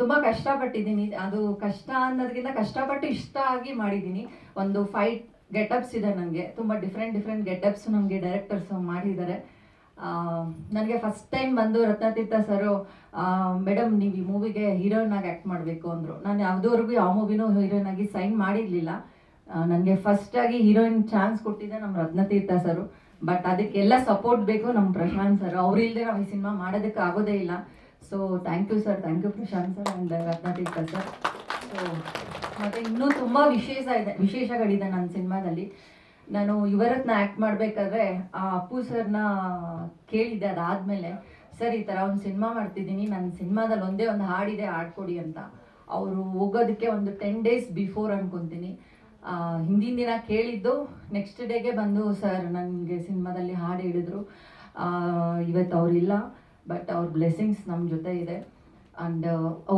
ತುಂಬ ಕಷ್ಟಪಟ್ಟಿದ್ದೀನಿ. ಅದು ಕಷ್ಟ ಅನ್ನೋದಕ್ಕಿಂತ ಕಷ್ಟಪಟ್ಟು ಇಷ್ಟ ಆಗಿ ಮಾಡಿದ್ದೀನಿ. ಒಂದು ಫೈಟ್ ಗೆಟಪ್ಸ್ ಇದೆ ನನಗೆ. ತುಂಬ ಡಿಫ್ರೆಂಟ್ ಡಿಫ್ರೆಂಟ್ ಗೆಟಪ್ಸ್ ನಮಗೆ ಡೈರೆಕ್ಟರ್ಸ್ ಮಾಡಿದ್ದಾರೆ. ನನಗೆ ಫಸ್ಟ್ ಟೈಮ್ ಬಂದು ರತ್ನತೀರ್ಥ ಸರು ಮೇಡಮ್ ನೀವು ಈ ಮೂವಿಗೆ ಹೀರೋಯಿನ್ ಆಗಿ ಆ್ಯಕ್ಟ್ ಮಾಡಬೇಕು ಅಂದರು. ನಾನು ಯಾವುದೋವರೆಗೂ ಯಾವ ಮೂವಿನೂ ಹೀರೋಯಿನ್ ಆಗಿ ಸೈನ್ ಮಾಡಿರಲಿಲ್ಲ. ನನಗೆ ಫಸ್ಟಾಗಿ ಹೀರೋಯಿನ್ ಚಾನ್ಸ್ ಕೊಟ್ಟಿದ್ದೆ ನಮ್ಮ ರತ್ನತೀರ್ಥ ಸರು. ಬಟ್ ಅದಕ್ಕೆಲ್ಲ ಸಪೋರ್ಟ್ ಬೇಕು ನಮ್ಮ ಪ್ರಶಾಂತ್ ಸರ್. ಅವ್ರು ಇಲ್ಲದೆ ನಾವು ಈ ಸಿನಿಮಾ ಮಾಡೋದಕ್ಕೆ ಆಗೋದೇ ಇಲ್ಲ. So thank you sir thank you Prashanth sir and Rathnatheertha sir so ಮತ್ತು ಇನ್ನೂ ತುಂಬ ವಿಶೇಷ ಇದೆ, ವಿಶೇಷಗಳಿದೆ ನನ್ನ ಸಿನಿಮಾದಲ್ಲಿ ನಾನು ಯುವರತ್ನ ಆ್ಯಕ್ಟ್ ಮಾಡಬೇಕಾದ್ರೆ ಆ ಅಪ್ಪು ಸರ್ನ ಕೇಳಿದ್ದೆ, ಅದಾದಮೇಲೆ, ಸರ್, ಈ ಥರ ಒಂದು ಸಿನಿಮಾ ಮಾಡ್ತಿದ್ದೀನಿ ನನ್ನ ಸಿನಿಮಾದಲ್ಲಿ ಒಂದೇ ಒಂದು ಹಾಡಿದೆ, ಹಾಡ್ಕೊಡಿ ಅಂತ. ಅವರು ಹೋಗೋದಕ್ಕೆ ಒಂದು ಟೆನ್ ಡೇಸ್ ಬಿಫೋರ್ ಅನ್ಕೊತೀನಿ. ಹಿಂದಿನ ದಿನ ಕೇಳಿದ್ದು ನೆಕ್ಸ್ಟ್ ಡೇಗೆ ಬಂದು ಸರ್ ನನಗೆ ಸಿನಿಮಾದಲ್ಲಿ ಹಾಡು ಹೇಳಿದ್ರು. ಇವತ್ತು ಅವರಿಲ್ಲ, ಬಟ್ ಅವ್ರ ಬ್ಲೆಸ್ಸಿಂಗ್ಸ್ ನಮ್ಮ ಜೊತೆ ಇದೆ. ಆ್ಯಂಡ್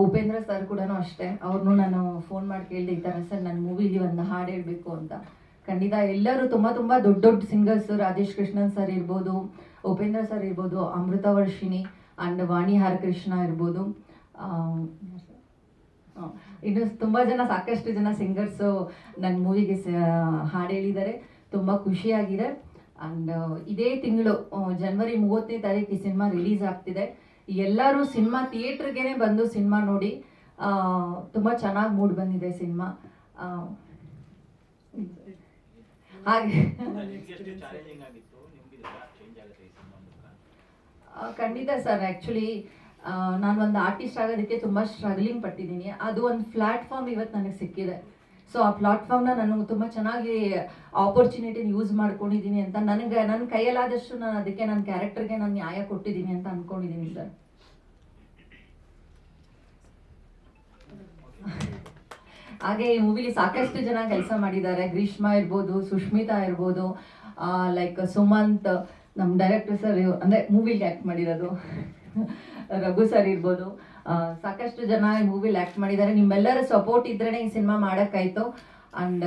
ಉಪೇಂದ್ರ ಸರ್ ಕೂಡ ಅಷ್ಟೇ. ಅವ್ರನ್ನೂ ನಾನು ಫೋನ್ ಮಾಡಿ ಕೇಳಿದೆ, ಈ ಥರ ಸರ್ ನನ್ನ ಮೂವಿಲಿ ಒಂದು ಹಾಡು ಹೇಳಬೇಕು ಅಂತ. ಖಂಡಿತ ಎಲ್ಲರೂ ತುಂಬ ತುಂಬ ದೊಡ್ಡ ದೊಡ್ಡ ಸಿಂಗರ್ಸ್ ರಾಜೇಶ್ ಕೃಷ್ಣನ್ ಸರ್ ಇರ್ಬೋದು, ಉಪೇಂದ್ರ ಸರ್ ಇರ್ಬೋದು, ಅಮೃತ ವರ್ಷಿಣಿ ಅಂಡ್ ವಾಣಿ ಹರಕೃಷ್ಣ ಇರ್ಬೋದು. ಇನ್ನು ತುಂಬ ಜನ, ಸಾಕಷ್ಟು ಜನ ಸಿಂಗರ್ಸ್ ನನ್ನ ಮೂವಿಗೆ ಹಾಡು ಹೇಳಿದ್ದಾರೆ ತುಂಬ ಖುಷಿಯಾಗಿದೆ. ಅಂಡ್ ಇದೇ ತಿಂಗಳು ಜನವರಿ ಮೂವತ್ತನೇ ತಾರೀಕು ಈ ಸಿನಿಮಾ ರಿಲೀಸ್ ಆಗ್ತಿದೆ. ಎಲ್ಲರೂ ಸಿನಿಮಾ ಥಿಯೇಟ್ರಿಗೇನೆ ಬಂದು ಸಿನಿಮಾ ನೋಡಿ ತುಂಬ ಚೆನ್ನಾಗಿ ಮೂಡ್ ಬಂದಿದೆ ಸಿನಿಮಾ ಹಾಗೆ. ಆ, ಖಂಡಿತ ಸರ್ ಆ್ಯಕ್ಚುಲಿ ನಾನು ಒಂದು ಆರ್ಟಿಸ್ಟ್ ಆಗೋದಕ್ಕೆ ತುಂಬ ಸ್ಟ್ರಗ್ಲಿಂಗ್ ಪಟ್ಟಿದ್ದೀನಿ. ಅದು ಒಂದು ಪ್ಲಾಟ್ಫಾರ್ಮ್ ಇವತ್ತು ನನಗೆ ಸಿಕ್ಕಿದೆ. ಸೊ ಆ ಪ್ಲಾಟ್ಫಾರ್ಮ್ನ ನಾನು ತುಂಬ ಚೆನ್ನಾಗಿ ಆಪರ್ಚುನಿಟಿನ ಯೂಸ್ ಮಾಡ್ಕೊಂಡಿದ್ದೀನಿ ಅಂತ ನನಗೆ ನನ್ನ ಕೈಯಲ್ಲಾದಷ್ಟು ನಾನು ಅದಕ್ಕೆ ನನ್ನ ಕ್ಯಾರೆಕ್ಟರ್ಗೆ ನಾನು ನ್ಯಾಯ ಕೊಟ್ಟಿದ್ದೀನಿ ಅಂತ ಅಂದ್ಕೊಂಡಿದ್ದೀನಿ ಸರ್. ಹಾಗೆ ಈ ಮೂವಿಲಿ ಸಾಕಷ್ಟು ಜನ ಕೆಲಸ ಮಾಡಿದ್ದಾರೆ. ಗ್ರೀಷ್ಮಾ ಇರ್ಬೋದು, ಸುಷ್ಮಿತಾ ಇರ್ಬೋದು ಲೈಕ್ ಸುಮಂತ್ ನಮ್ಮ ಡೈರೆಕ್ಟರ್ ಸರ್ ಅಂದರೆ ಮೂವಿಲಿ ಆ್ಯಕ್ಟ್ ಮಾಡಿರೋದು. ರಘು ಸರ್ ಇರ್ಬೋದು. ಸಾಕಷ್ಟು ಜನ ಈ ಮೂವಿಲಿ ಆ್ಯಕ್ಟ್ ಮಾಡಿದ್ದಾರೆ. ನಿಮ್ಮೆಲ್ಲರ ಸಪೋರ್ಟ್ ಇದ್ರೇ ಈ ಸಿನಿಮಾ ಮಾಡೋಕ್ಕಾಯ್ತು. ಆ್ಯಂಡ್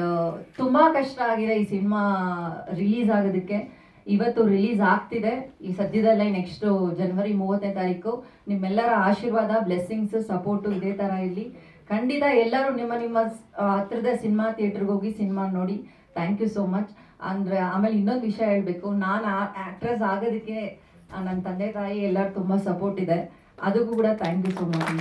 ತುಂಬ ಕಷ್ಟ ಆಗಿದೆ ಈ ಸಿನಿಮಾ ರಿಲೀಸ್ ಆಗೋದಕ್ಕೆ. ಇವತ್ತು ರಿಲೀಸ್ ಆಗ್ತಿದೆ. ಈ ಸದ್ಯದಲ್ಲೇ ನೆಕ್ಸ್ಟು ಜನವರಿ ಮೂವತ್ತನೇ ತಾರೀಕು. ನಿಮ್ಮೆಲ್ಲರ ಆಶೀರ್ವಾದ ಬ್ಲೆಸ್ಸಿಂಗ್ಸ್ ಸಪೋರ್ಟು ಇದೇ ಥರ ಇರಲಿ. ಖಂಡಿತ ಎಲ್ಲರೂ ನಿಮ್ಮ ನಿಮ್ಮ ಹತ್ರದ ಸಿನಿಮಾ ಥಿಯೇಟ್ರಿಗೆ ಹೋಗಿ ಸಿನಿಮಾ ನೋಡಿ. ಥ್ಯಾಂಕ್ ಯು ಸೋ ಮಚ್ ಅಂದರೆ ಆಮೇಲೆ ಇನ್ನೊಂದು ವಿಷಯ ಹೇಳಬೇಕು. ನಾನು ಆ್ಯಕ್ಟ್ರೆಸ್ ಆಗೋದಕ್ಕೆ ನನ್ನ ತಂದೆ ತಾಯಿ ಎಲ್ಲರೂ ತುಂಬ ಸಪೋರ್ಟ್ ಇದೆ ಅದಕ್ಕೂ ಕೂಡ ಥ್ಯಾಂಕ್ ಯು ಸೋ ಮಚ್